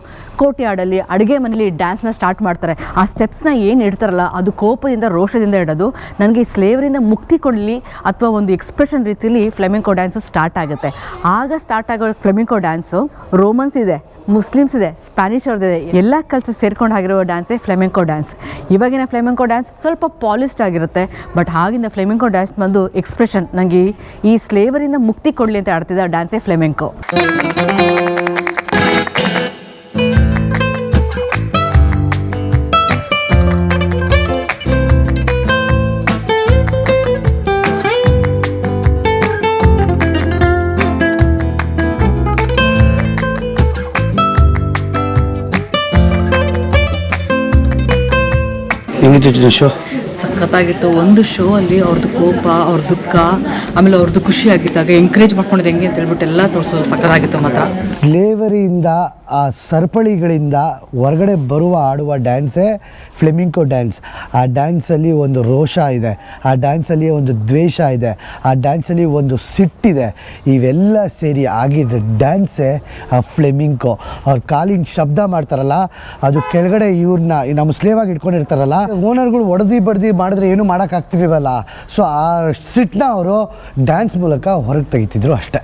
ಕೋಟ್ಯಾಡಲ್ಲಿ ಅಡುಗೆ ಮನೇಲಿ ಡ್ಯಾನ್ಸ್ನ ಸ್ಟಾರ್ಟ್ ಮಾಡ್ತಾರೆ. ಆ ಸ್ಟೆಪ್ಸ್ನ ಏನು ಇಡ್ತಾರಲ್ಲ ಅದು ಕೋಪದಿಂದ, ರೋಷದಿಂದ ಇಡೋದು ನನಗೆ ಈ ಸ್ಲೇವರಿಂದ ಮುಕ್ತಿ ಕೊಡಲಿ ಅಥವಾ ಒಂದು ಎಕ್ಸ್ಪ್ರೆಷನ್ ರೀತಿಯಲ್ಲಿ ಫ್ಲೆಮಿಂಕೋ ಡ್ಯಾನ್ಸು ಸ್ಟಾರ್ಟ್ ಆಗುತ್ತೆ. ಆಗ ಸ್ಟಾರ್ಟ್ ಆಗೋ ಫ್ಲೆಮಿಂಕೋ ಡ್ಯಾನ್ಸು ರೋಮನ್ಸ್ ಇದೆ ಮುಸ್ಲಿಮ್ಸ್ ಇದೆ ಸ್ಪ್ಯಾನಿಷ್ ಅವ್ರದ್ದಿದೆ ಎಲ್ಲ ಕಲ್ಚರ್ ಸೇರ್ಕೊಂಡು ಆಗಿರೋ ಡ್ಯಾನ್ಸೇ ಫ್ಲೆಮೆಂಕೋ ಡ್ಯಾನ್ಸ್ ಇವಾಗಿನ ಫ್ಲೆಮೆಂಕೋ ಡ್ಯಾನ್ಸ್ ಸ್ವಲ್ಪ ಪಾಲಿಸ್ಡ್ ಆಗಿರುತ್ತೆ ಬಟ್ ಆಗಿನ ಫ್ಲೆಮೆಂಕೋ ಡ್ಯಾನ್ಸ್ ಬಂದು ಎಕ್ಸ್ಪ್ರೆಷನ್ ನನಗೆ ಈ ಸ್ಲೇವರಿಂದ ಮುಕ್ತಿ ಕೊಡಲಿ ಅಂತ ಆಡ್ತಿದ್ದ ಡ್ಯಾನ್ಸೇ ಫ್ಲೆಮೆಂಕೋ ಹೆಂಗಿತ್ತು ಶೋ ಸಖತ್ತಾಗಿತ್ತು. ಒಂದು ಶೋ ಅಲ್ಲಿ ಅವ್ರದ್ದು ಕೋಪ ಅವ್ರ ದುಃಖ ಆಮೇಲೆ ಅವ್ರದ್ದು ಖುಷಿ ಆಗಿದ್ದಾಗ ಎಂಕರೇಜ್ ಮಾಡ್ಕೊಂಡಿದ್ದು ಹೆಂಗೆ ಅಂತ ಹೇಳ್ಬಿಟ್ಟು ಎಲ್ಲ ತೋರಿಸೋದು ಸಖತ್ತಾಗಿತ್ತು ಮಾತ್ರ. ಸ್ಲೇವರಿಯಿಂದ ಆ ಸರಪಳಿಗಳಿಂದ ಹೊರಗಡೆ ಬರುವ ಆಡುವ ಡ್ಯಾನ್ಸೇ ಫ್ಲೆಮಿಂಕೋ ಡ್ಯಾನ್ಸ್ ಆ ಡ್ಯಾನ್ಸಲ್ಲಿ ಒಂದು ರೋಷ ಇದೆ ಆ ಡ್ಯಾನ್ಸಲ್ಲಿ ಒಂದು ದ್ವೇಷ ಇದೆ ಆ ಡ್ಯಾನ್ಸಲ್ಲಿ ಒಂದು ಸಿಟ್ಟಿದೆ. ಇವೆಲ್ಲ ಸೇರಿ ಆಗಿದ್ದ ಡ್ಯಾನ್ಸೇ ಆ ಫ್ಲೆಮಿಂಕೋ ಅವ್ರ ಕಾಲಿನ ಶಬ್ದ ಮಾಡ್ತಾರಲ್ಲ ಅದು ಕೆಳಗಡೆ ಇವ್ರನ್ನ ನಮ್ಮ ಆಗಿ ಇಟ್ಕೊಂಡಿರ್ತಾರಲ್ಲ ಓನರ್ಗಳು ಒಡದಿ ಬಡ್ದು ಮಾಡಿದ್ರೆ ಏನು ಮಾಡೋಕ್ಕಾಗ್ತಿರ್ವಲ್ಲ ಸೊ ಆ ಸಿಟ್ಟನ್ನ ಅವರು ಡ್ಯಾನ್ಸ್ ಮೂಲಕ ಹೊರಗೆ ತೆಗಿತಿದ್ರು ಅಷ್ಟೇ.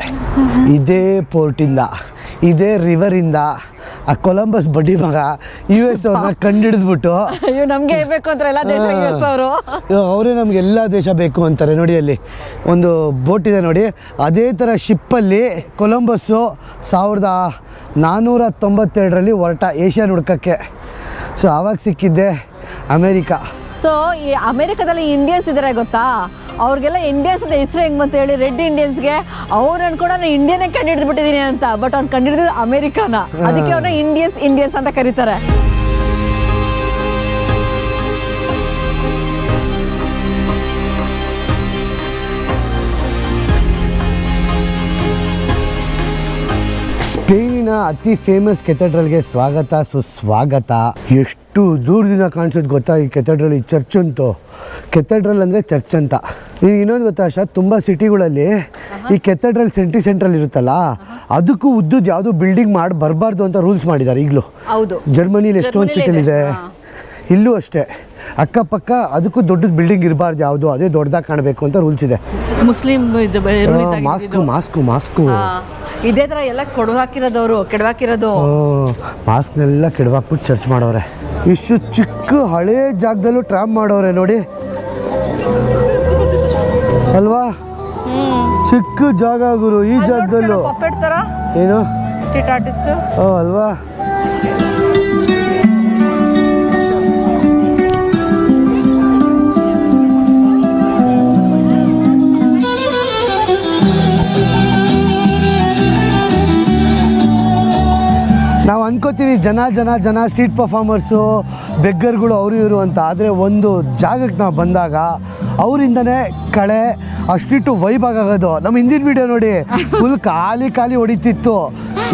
ಇದೇ ಪೋರ್ಟಿಂದ ಇದೇ ರಿವರಿಂದ ಆ ಕೊಲಂಬಸ್ ಬಡ್ಡಿ ಮಗ ಯು ಎಸ್ ಅವ್ರನ್ನ ಕಂಡಿಡಿದ್ಬಿಟ್ಟು ಅಯ್ಯೋ ನಮಗೆ ಬೇಕು ಅಂತಾರೆ ಎಲ್ಲ ದೇಶ US ಅವರು. ಅವರೇ ನಮ್ಗೆ ಎಲ್ಲ ದೇಶ ಬೇಕು ಅಂತಾರೆ ನೋಡಿ ಅಲ್ಲಿ. ಒಂದು ಬೋಟ್ ಇದೆ ನೋಡಿ. ಅದೇ ಥರ ಶಿಪ್ಪಲ್ಲಿ ಕೊಲಂಬಸ್ಸು ಸಾವಿರದ ನಾನ್ನೂರ ತೊಂಬತ್ತೆರಡರಲ್ಲಿ ಹೊರಟ ಏಷ್ಯಾ ಹುಡ್ಕಕ್ಕೆ. ಸೊ ಆವಾಗ ಸಿಕ್ಕಿದ್ದೆ ಅಮೇರಿಕಾ. ಸೊ ಈ ಅಮೆರಿಕದಲ್ಲಿ ಇಂಡಿಯನ್ಸ್ ಇದ್ದಾರೆ ಗೊತ್ತಾ? ಅವ್ರಿಗೆಲ್ಲ ಇಂಡಿಯನ್ಸ್ ಅಂತ ಹೆಸರು ಹೆಂಗೆ ಅಂತ ಹೇಳಿ ರೆಡ್ ಇಂಡಿಯನ್ಸ್ಗೆ ಅವ್ರು ಅನ್ಕೊಂಡು ನಾನು ಇಂಡಿಯನ್ನೇ ಕಂಡು ಬಿಟ್ಟಿದ್ದೀನಿ ಅಂತ ಬಟ್ ಅವ್ನು ಕಂಡು ಹಿಡಿದಿದ್ದು ಅಮೆರಿಕಾನ ಅದಕ್ಕೆ ಅವ್ರನ್ನ ಇಂಡಿಯನ್ಸ್ ಇಂಡಿಯನ್ಸ್ ಅಂತ ಕರೀತಾರೆ. ಸ್ಪೇನಿನ ಅತಿ ಫೇಮಸ್ ಕೆಥೆಡ್ರಲ್ಗೆ ಸ್ವಾಗತ ಸುಸ್ವಾಗತ. ಎಷ್ಟು ದೂರದಿಂದ ಕಾಣಿಸೋದು ಗೊತ್ತಾ ಈ ಕೆಥೆಡ್ರಲ್ ಈ ಚರ್ಚ್ ಅಂತೂ? ಕೆಥೆಡ್ರಲ್ ಅಂದರೆ ಚರ್ಚ್ ಅಂತ. ಈಗ ಇನ್ನೊಂದು ಗೊತ್ತಾ ಶಾ ತುಂಬ ಸಿಟಿಗಳಲ್ಲಿ ಈ ಕೆಥೆಡ್ರಲ್ ಸೆಂಟ್ರಿ ಸೆಂಟ್ರಲ್ ಇರುತ್ತಲ್ಲ ಅದಕ್ಕೂ ಉದ್ದದ್ದು ಯಾವುದೋ ಬಿಲ್ಡಿಂಗ್ ಮಾಡಿ ಬರಬಾರ್ದು ಅಂತ ರೂಲ್ಸ್ ಮಾಡಿದ್ದಾರೆ ಈಗಲೂ. ಹೌದು. ಜರ್ಮನಿಲಿ ಎಷ್ಟೊಂದು ಸಿಟಿಲಿದೆ ಇಲ್ಲೂ ಅಷ್ಟೇ. ಅಕ್ಕಪಕ್ಕ ಅದಕ್ಕೂ ದೊಡ್ಡದು ಬಿಲ್ಡಿಂಗ್ ಇರಬಾರ್ದು ಯಾವುದು ಅದೇ ದೊಡ್ಡದಾಗಿ ಕಾಣಬೇಕು ಅಂತ ರೂಲ್ಸ್ ಇದೆ. ಮುಸ್ಲಿಂ ಇದು ಮಾಸ್ಕು ಮಾಸ್ಕು ಮಾಸ್ಕು. ಇದೇ ಥರ ಎಲ್ಲ ಕೊಡು ಹಾಕಿರೋದವರು ಕೆಡವಾಕಿರೋದು ಮಾಸ್ಕ್ನೆಲ್ಲ ಕೆಡವಾಕ್ಬಿಟ್ಟು ಚರ್ಚ್ ಮಾಡೋರೆ. ಇಷ್ಟು ಚಿಕ್ಕ ಹಳೇ ಜಾಗದಲ್ಲೂ ಟ್ರಾಮ್ ಮಾಡೋರೆ ನೋಡಿ. ಅಲ್ವಾ? ಚಿಕ್ಕ ಜಾಗ ಗುರು ಈ ಜಾಗದಲ್ಲೂ. ಪಪ್ಪೆಟ್ ತರ? ಏನು? Street artist. ಓ ಅಲ್ವಾ? ನಾವು ಅನ್ಕೋತೀವಿ ಜನ ಜನ ಜನ ಸ್ಟ್ರೀಟ್ ಪರ್ಫಾರ್ಮರ್ಸು ಬೆಗ್ಗರ್ಗಳು ಅವರು ಇವರು ಅಂತ. ಆದರೆ ಒಂದು ಜಾಗಕ್ಕೆ ನಾವು ಬಂದಾಗ ಅವರಿಂದನೇ ಕಳೆ ಅಷ್ಟಿಟ್ಟು ವೈಬ್ ಆಗೋದು ನಮ್ಮ ಹಿಂದಿನ ವಿಡಿಯೋ ನೋಡಿ ಫುಲ್ ಖಾಲಿ ಖಾಲಿ ಹೊಡಿತಿತ್ತು.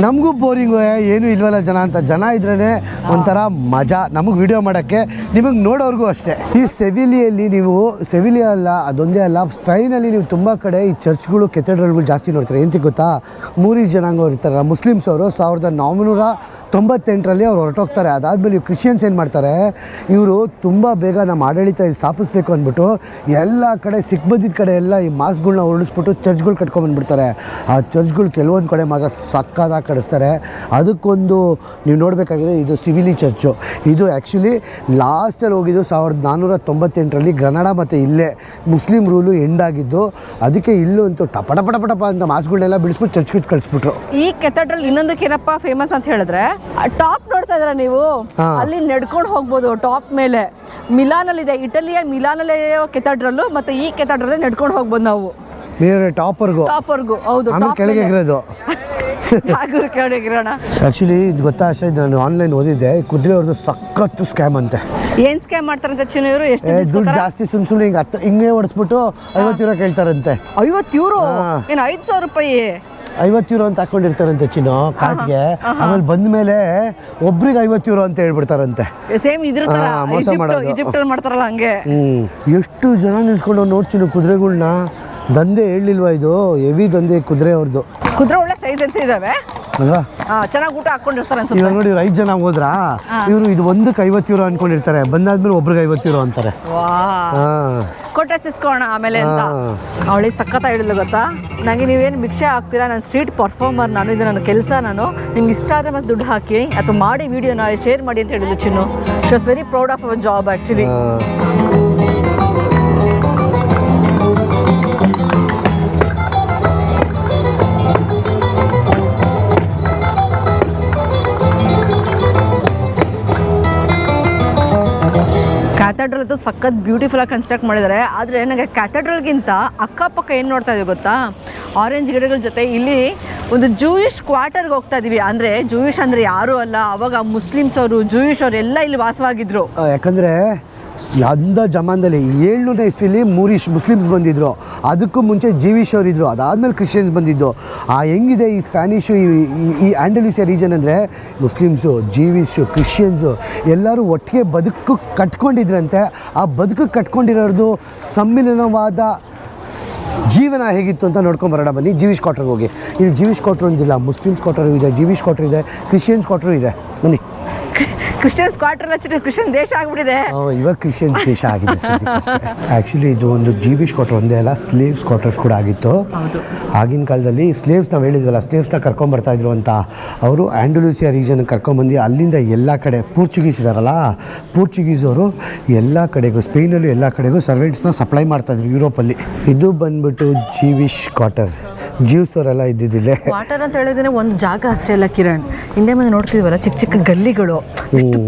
ನಮಗೂ ಬೋರಿಂಗು ಏನೂ ಇಲ್ವಲ್ಲ ಜನ ಅಂತ. ಜನ ಇದ್ರೇ ಒಂಥರ ಮಜಾ. ನಮಗೆ ವಿಡಿಯೋ ಮಾಡೋಕ್ಕೆ, ನಿಮಗೆ ನೋಡೋರ್ಗೂ ಅಷ್ಟೇ. ಈ ಸೆವಿಲಿಯಲ್ಲಿ ನೀವು, ಸೆವಿಲಿ ಅಲ್ಲ, ಅದೊಂದೇ ಅಲ್ಲ, ಸ್ಪೈನಲ್ಲಿ ನೀವು ತುಂಬ ಕಡೆ ಈ ಚರ್ಚ್ಗಳು, ಕೆಥೆಡ್ರಲ್ಗಳು ಜಾಸ್ತಿ ನೋಡ್ತಾರೆ. ಏನಂತ ಗೊತ್ತಾ ಮೂರಿ ಜನಾಂಗವ್ರು ಇರ್ತಾರಲ್ಲ ಮುಸ್ಲಿಮ್ಸ್ ಅವರು ಸಾವಿರದ ನಾನ್ನೂರ ತೊಂಬತ್ತೆಂಟರಲ್ಲಿ ಅವ್ರು ಹೊರಟೋಗ್ತಾರೆ. ಅದಾದಮೇಲೆ ಇವ್ರು ಕ್ರಿಶ್ಚಿಯನ್ಸ್ ಏನು ಮಾಡ್ತಾರೆ? ಇವರು ತುಂಬ ಬೇಗ ನಮ್ಮ ಆಡಳಿತ ಇಲ್ಲಿ ಸ್ಥಾಪಿಸ್ಬೇಕು ಅಂದ್ಬಿಟ್ಟು ಎಲ್ಲ ಕಡೆ, ಸಿಕ್ ಬಂದಿದ್ದ ಕಡೆ ಎಲ್ಲ ಈ ಮಾಸ್ಗಳನ್ನ ಉರುಳಿಸ್ಬಿಟ್ಟು ಚರ್ಚ್ಗಳು ಕಟ್ಕೊಂಬಂದ್ಬಿಡ್ತಾರೆ ಆ ಚರ್ಚ್ಗಳು ಕೆಲವೊಂದು ಕಡೆ ಮಾತ್ರ ಸಕ್ಕದಾಗಿ ಕಡಿಸ್ತಾರೆ ಅದಕ್ಕೊಂದು ನೀವು ನೋಡಬೇಕಾದ್ರೆ ಇದು ಸಿವಿಲಿ ಚರ್ಚು. ಇದು ಆ್ಯಕ್ಚುಲಿ ಲಾಸ್ಟಲ್ಲಿ ಹೋಗಿದ್ದು ಸಾವಿರದ ನಾನ್ನೂರ ತೊಂಬತ್ತೆಂಟರಲ್ಲಿ ಗ್ರನಡ ಮತ್ತು ಇಲ್ಲೇ ಮುಸ್ಲಿಂ ರೂಲು ಎಂಡ್ ಆಗಿದ್ದು ಅದಕ್ಕೆ ಇಲ್ಲೂ ಅಂತೂ ಟಪ ಟಪ ಟಪ ಟಪ ಅಂತ ಮಾಸ್ಗಳನ್ನೆಲ್ಲ ಬಿಡಿಸ್ಬಿಟ್ಟು ಚರ್ಚ್ಗೆ ಕಳಿಸ್ಬಿಟ್ರು. ಈ ಕೆಥಡ್ರಲ್ ಇನ್ನೊಂದು ಏನಪ್ಪ ಫೇಮಸ್ ಅಂತ ಹೇಳಿದ್ರೆ ಟಾಪ್ ನೋಡ್ತಾ ಇದ್ರ ನೀವು? ಅಲ್ಲಿ ನಡ್ಕೊಂಡು ಹೋಗ್ಬೋದು ಟಾಪ್ ಮೇಲೆ. ಮಿಲಾನಲ್ಲಿ ಇದೆ ಇಟಲಿಯ ಮಿಲಾನಲ್ಲಿ ಕೆಥಡ್ರಲ್ಲು ಮತ್ತೆ ಈ ಕೆಥಡ್ರಲ್ಲೇ ನಡ್ಕೊಂಡು ಹೋಗ್ಬೋದು ನಾವು. ಬೇರೆ ಟಾಪರ್ಗೂ ಟಾಪರ್ಗೂ ಹೌದು ಕೆಳಗೆ ಮೇಲೆ. ಇರೋದು ಕೇಳಿ ಅಣ್ಣ? ಆ್ಯಕ್ಚುಲಿ ಇದು ಗೊತ್ತಾ ಆಶಾ ಇದು ನಾನು ಆನ್ಲೈನ್ ಓದಿದ್ದೆ. ಕುದುರೆ ಅವ್ರದ್ದು ಸಖತ್ತು ಸ್ಕ್ಯಾಮ್ ಅಂತೆ. ಏನ್ ಸ್ಕ್ಯಾಮ್ ಮಾಡ್ತಾರಂತೆ ಚಿನ್ನ ಇವರು? ಎಷ್ಟು ದುಡ್ಡು ಜಾಸ್ತಿ ಸುಮ್ ಸುಮ್ಮನೆ ಹಿಂಗೆ ಹತ್ತು ಹಿಂಗೆ ಹೊಡೆಸ್ಬಿಟ್ಟು ಐವತ್ತು ಯೂರೋ ಕೇಳ್ತಾರಂತೆ. ಐವತ್ತು ಯೂರೋ ಏನು ಐದು ಸಾವಿರ ರೂಪಾಯಿ? ಐವತ್ತು ಯೂರೋ ಅಂತ ಹಾಕೊಂಡಿರ್ತಾರಂತೆ ಚಿನ್ನು ಕಾರ್ಡ್ಗೆ. ಆಮೇಲೆ ಬಂದ ಮೇಲೆ ಒಬ್ರಿಗೆ ಐವತ್ತು ಯೂರೋ ಅಂತ ಹೇಳ್ಬಿಡ್ತಾರಂತೆ. ಸೇಮ್ ಇದ್ರ ಮೋಸ ಮಾಡೋದು. ಈಜಿಪ್ಟ್ ಅಲ್ಲಿ ಮಾಡ್ತಾರಲ್ಲ ಹಂಗೆ. ಎಷ್ಟು ಜನ ನಿಲ್ಸ್ಕೊಂಡು ನೋಡಿ ಚಿನ್ನು ಕುದುರೆಗಳ್ನ? ದಂಧೆ ಹೇಳಿಲ್ವಾ ಇದು? ಹೆವಿ ದಂಧೆ ಕುದುರೆ ಅವ್ರದ್ದು ಕುದುರೆ ಒಳ್ಳೆ ಸೈಜ್ ಅಂತ ಇದಾವೆ. ಅಲ್ವಾ ಚೆನ್ನಾಗಿ ಊಟ ಹಾಕೊಂಡಿರ್ತಾರೆ ಇವಾಗ ನೋಡಿ ಇವ್ರು ಐದು ಜನ ಹೋದ್ರಾ? ಇವರು ಇದು ಒಂದಕ್ಕೆ ಐವತ್ತು ಯೂರೋ ಅನ್ಕೊಂಡಿರ್ತಾರೆ. ಬಂದಾದ್ಮೇಲೆ ಒಬ್ರಿಗೆ ಐವತ್ತು ಯೂರೋ ಅಂತಾರೆ. ಕೊಟ್ಟೆ ಇಸ್ಕೋಣ ಆಮೇಲೆ ಅಂತ. ಅವಳಿಗೆ ಅವಳಿ ಸಖತ್ತ ಹೇಳಿದ್ಲು ಗೊತ್ತಾ? ನನಗೆ ನೀವೇನು ಭಿಕ್ಷೆ ಹಾಕ್ತೀರಾ? ನಾನು ಸ್ಟ್ರೀಟ್ ಪರ್ಫಾರ್ಮರ್ ನಾನು ಇದು ನನ್ನ ಕೆಲಸ ನಾನು. ನಿಮ್ಗೆ ಇಷ್ಟ ಆದರೆ ಮತ್ತೆ ದುಡ್ಡು ಹಾಕಿ ಅಥವಾ ಮಾಡಿ ವಿಡಿಯೋನ ಶೇರ್ ಮಾಡಿ ಅಂತ ಹೇಳಿದ್ರು Chinnu. She was very proud of our job actually cathedral ಅದು ಸಖತ್ ಬ್ಯೂಟಿಫುಲ್ ಆಗಿ ಕನ್ಸ್ಟ್ರಕ್ಟ್ ಮಾಡಿದ್ದಾರೆ. ಆದರೆ ನನಗೆ ಕ್ಯಾಥಡ್ರಲ್ಗಿಂತ ಅಕ್ಕಪಕ್ಕ ಏನು ನೋಡ್ತಾ ಇದೀವಿ ಗೊತ್ತಾ? ಆರೆಂಜ್ ಗಿಡಗಳ ಜೊತೆ ಇಲ್ಲಿ ಒಂದು ಜೂಯಿಷ್ ಕ್ವಾರ್ಟರ್ಗೆ ಹೋಗ್ತಾ ಇದೀವಿ. ಅಂದರೆ ಜೂಯಿಷ್ ಅಂದರೆ ಯಾರೂ ಅಲ್ಲ, ಅವಾಗ ಮುಸ್ಲಿಮ್ಸ್ ಅವರು ಜೂಯಿಷ್ ಅವರು ಎಲ್ಲ ಇಲ್ಲಿ ವಾಸವಾಗಿದ್ರು. ಯಾಕಂದರೆ ಯಾಕಂದ್ರೆ ಅಂದ ಜಮಾನದಲ್ಲಿ ಏಳ್ನೂರನೇ ಇಸ್ವಿಲಿ ಮೂರಿಶ್ ಮುಸ್ಲಿಮ್ಸ್ ಬಂದಿದ್ರು. ಅದಕ್ಕೂ ಮುಂಚೆ ಜೀವಿಶ್ ಅವರು ಇದ್ರು ಅದಾದ್ಮೇಲೆ ಕ್ರಿಶ್ಚಿಯನ್ಸ್ ಬಂದಿದ್ದು. ಆ, ಹೆಂಗಿದೆ ಈ ಸ್ಪ್ಯಾನಿಷು, ಈ ಆ್ಯಂಡಲೂಸಿಯಾ ರೀಜನ್ ಅಂದರೆ? ಮುಸ್ಲಿಮ್ಸು ಜೀವಿಶು ಕ್ರಿಶ್ಚಿಯನ್ಸು ಎಲ್ಲರೂ ಒಟ್ಟಿಗೆ ಬದುಕು ಕಟ್ಕೊಂಡಿದ್ರಂತೆ. ಆ ಬದುಕು ಕಟ್ಕೊಂಡಿರೋದು ಸಮ್ಮಿಲನವಾದ ಜೀವನ ಹೇಗಿತ್ತು ಅಂತ ನೋಡ್ಕೊಂಬರೋಣ ಬನ್ನಿ. ಜೀವಿಶ್ ಕ್ವಾರ್ಟರ್ಗೆ ಹೋಗಿ. ಇಲ್ಲಿ ಜೀವಿಶ್ ಕ್ವಾರ್ಟರ್ ಒಂದಿಲ್ಲ. ಮುಸ್ಲಿಮ್ಸ್ ಕ್ವಾರ್ಟರ್ ಇದೆ ಜೀವಿಶ್ ಕ್ವಾರ್ಟರ್ ಇದೆ, ಕ್ರಿಶ್ಚಿಯನ್ಸ್ ಕ್ವಾರ್ಟರ್ ಇದೆ. ಬನ್ನಿ. ಕ್ರಿಶ್ಚಿಯನ್ಸ್ ಕ್ವಾರ್ಟರ್ ಹಚ್ಚಿದ್ರೆ ಕ್ರಿಶ್ಚಿಯನ್ ದೇಶ ಆಗ್ಬಿಟ್ಟಿದೆ. ಇವಾಗ ಕ್ರಿಶ್ಚಿಯನ್ಸ್ ದೇಶ ಆಗಿದೆ ಆ್ಯಕ್ಚುಲಿ ಇದು ಒಂದು ಜೀವಿಶ್ ಕ್ವಾರ್ಟರ್ ಒಂದೇ ಅಲ್ಲ ಸ್ಲೇವ್ಸ್ ಕ್ವಾರ್ಟರ್ಸ್ ಕೂಡ ಆಗಿತ್ತು. ಆಗಿನ ಕಾಲದಲ್ಲಿ ಸ್ಲೇವ್ಸ್ ನಾವು ಹೇಳಿದ್ವಲ್ಲ ಸ್ಲೇವ್ಸ್ನ ಕರ್ಕೊಂಬರ್ತಾ ಇದ್ರು ಅಂತ. ಅವರು ಆ್ಯಂಡಲೂಸಿಯಾ ರೀಜನ್ ಕರ್ಕೊಂಬಂದು ಅಲ್ಲಿಂದ ಎಲ್ಲ ಕಡೆ ಪೋರ್ಚುಗೀಸ್ ಇದಾರಲ್ಲ ಪೋರ್ಚುಗೀಸ್ ಅವರು ಎಲ್ಲ ಕಡೆಗೂ ಸ್ಪೇನಲ್ಲೂ ಎಲ್ಲ ಕಡೆಗೂ ಸರ್ವೆಂಟ್ಸ್ನ ಸಪ್ಲೈ ಮಾಡ್ತಾಯಿದ್ರು ಯುರೋಪಲ್ಲಿ ಇದು ಬಂದ್ಬಿಟ್ಟು ಜೀವಿಶ್ ಕ್ವಾರ್ಟರ್ ಜೀವ್ಸ್ ಅವರೆಲ್ಲ ವಾಟರ್ ಕ್ವಾರ್ಟರ್ ಅಂತ ಹೇಳಿದ್ರೆ ಒಂದು ಜಾಗ ಅಷ್ಟೇ ಅಲ್ಲ ಕಿರಣ್. ಹಿಂದೆ ಮುಂದೆ ನೋಡ್ತಿದ್ವಲ್ಲ ಚಿಕ್ಕ ಚಿಕ್ಕ ಗಲ್ಲಿಗಳು.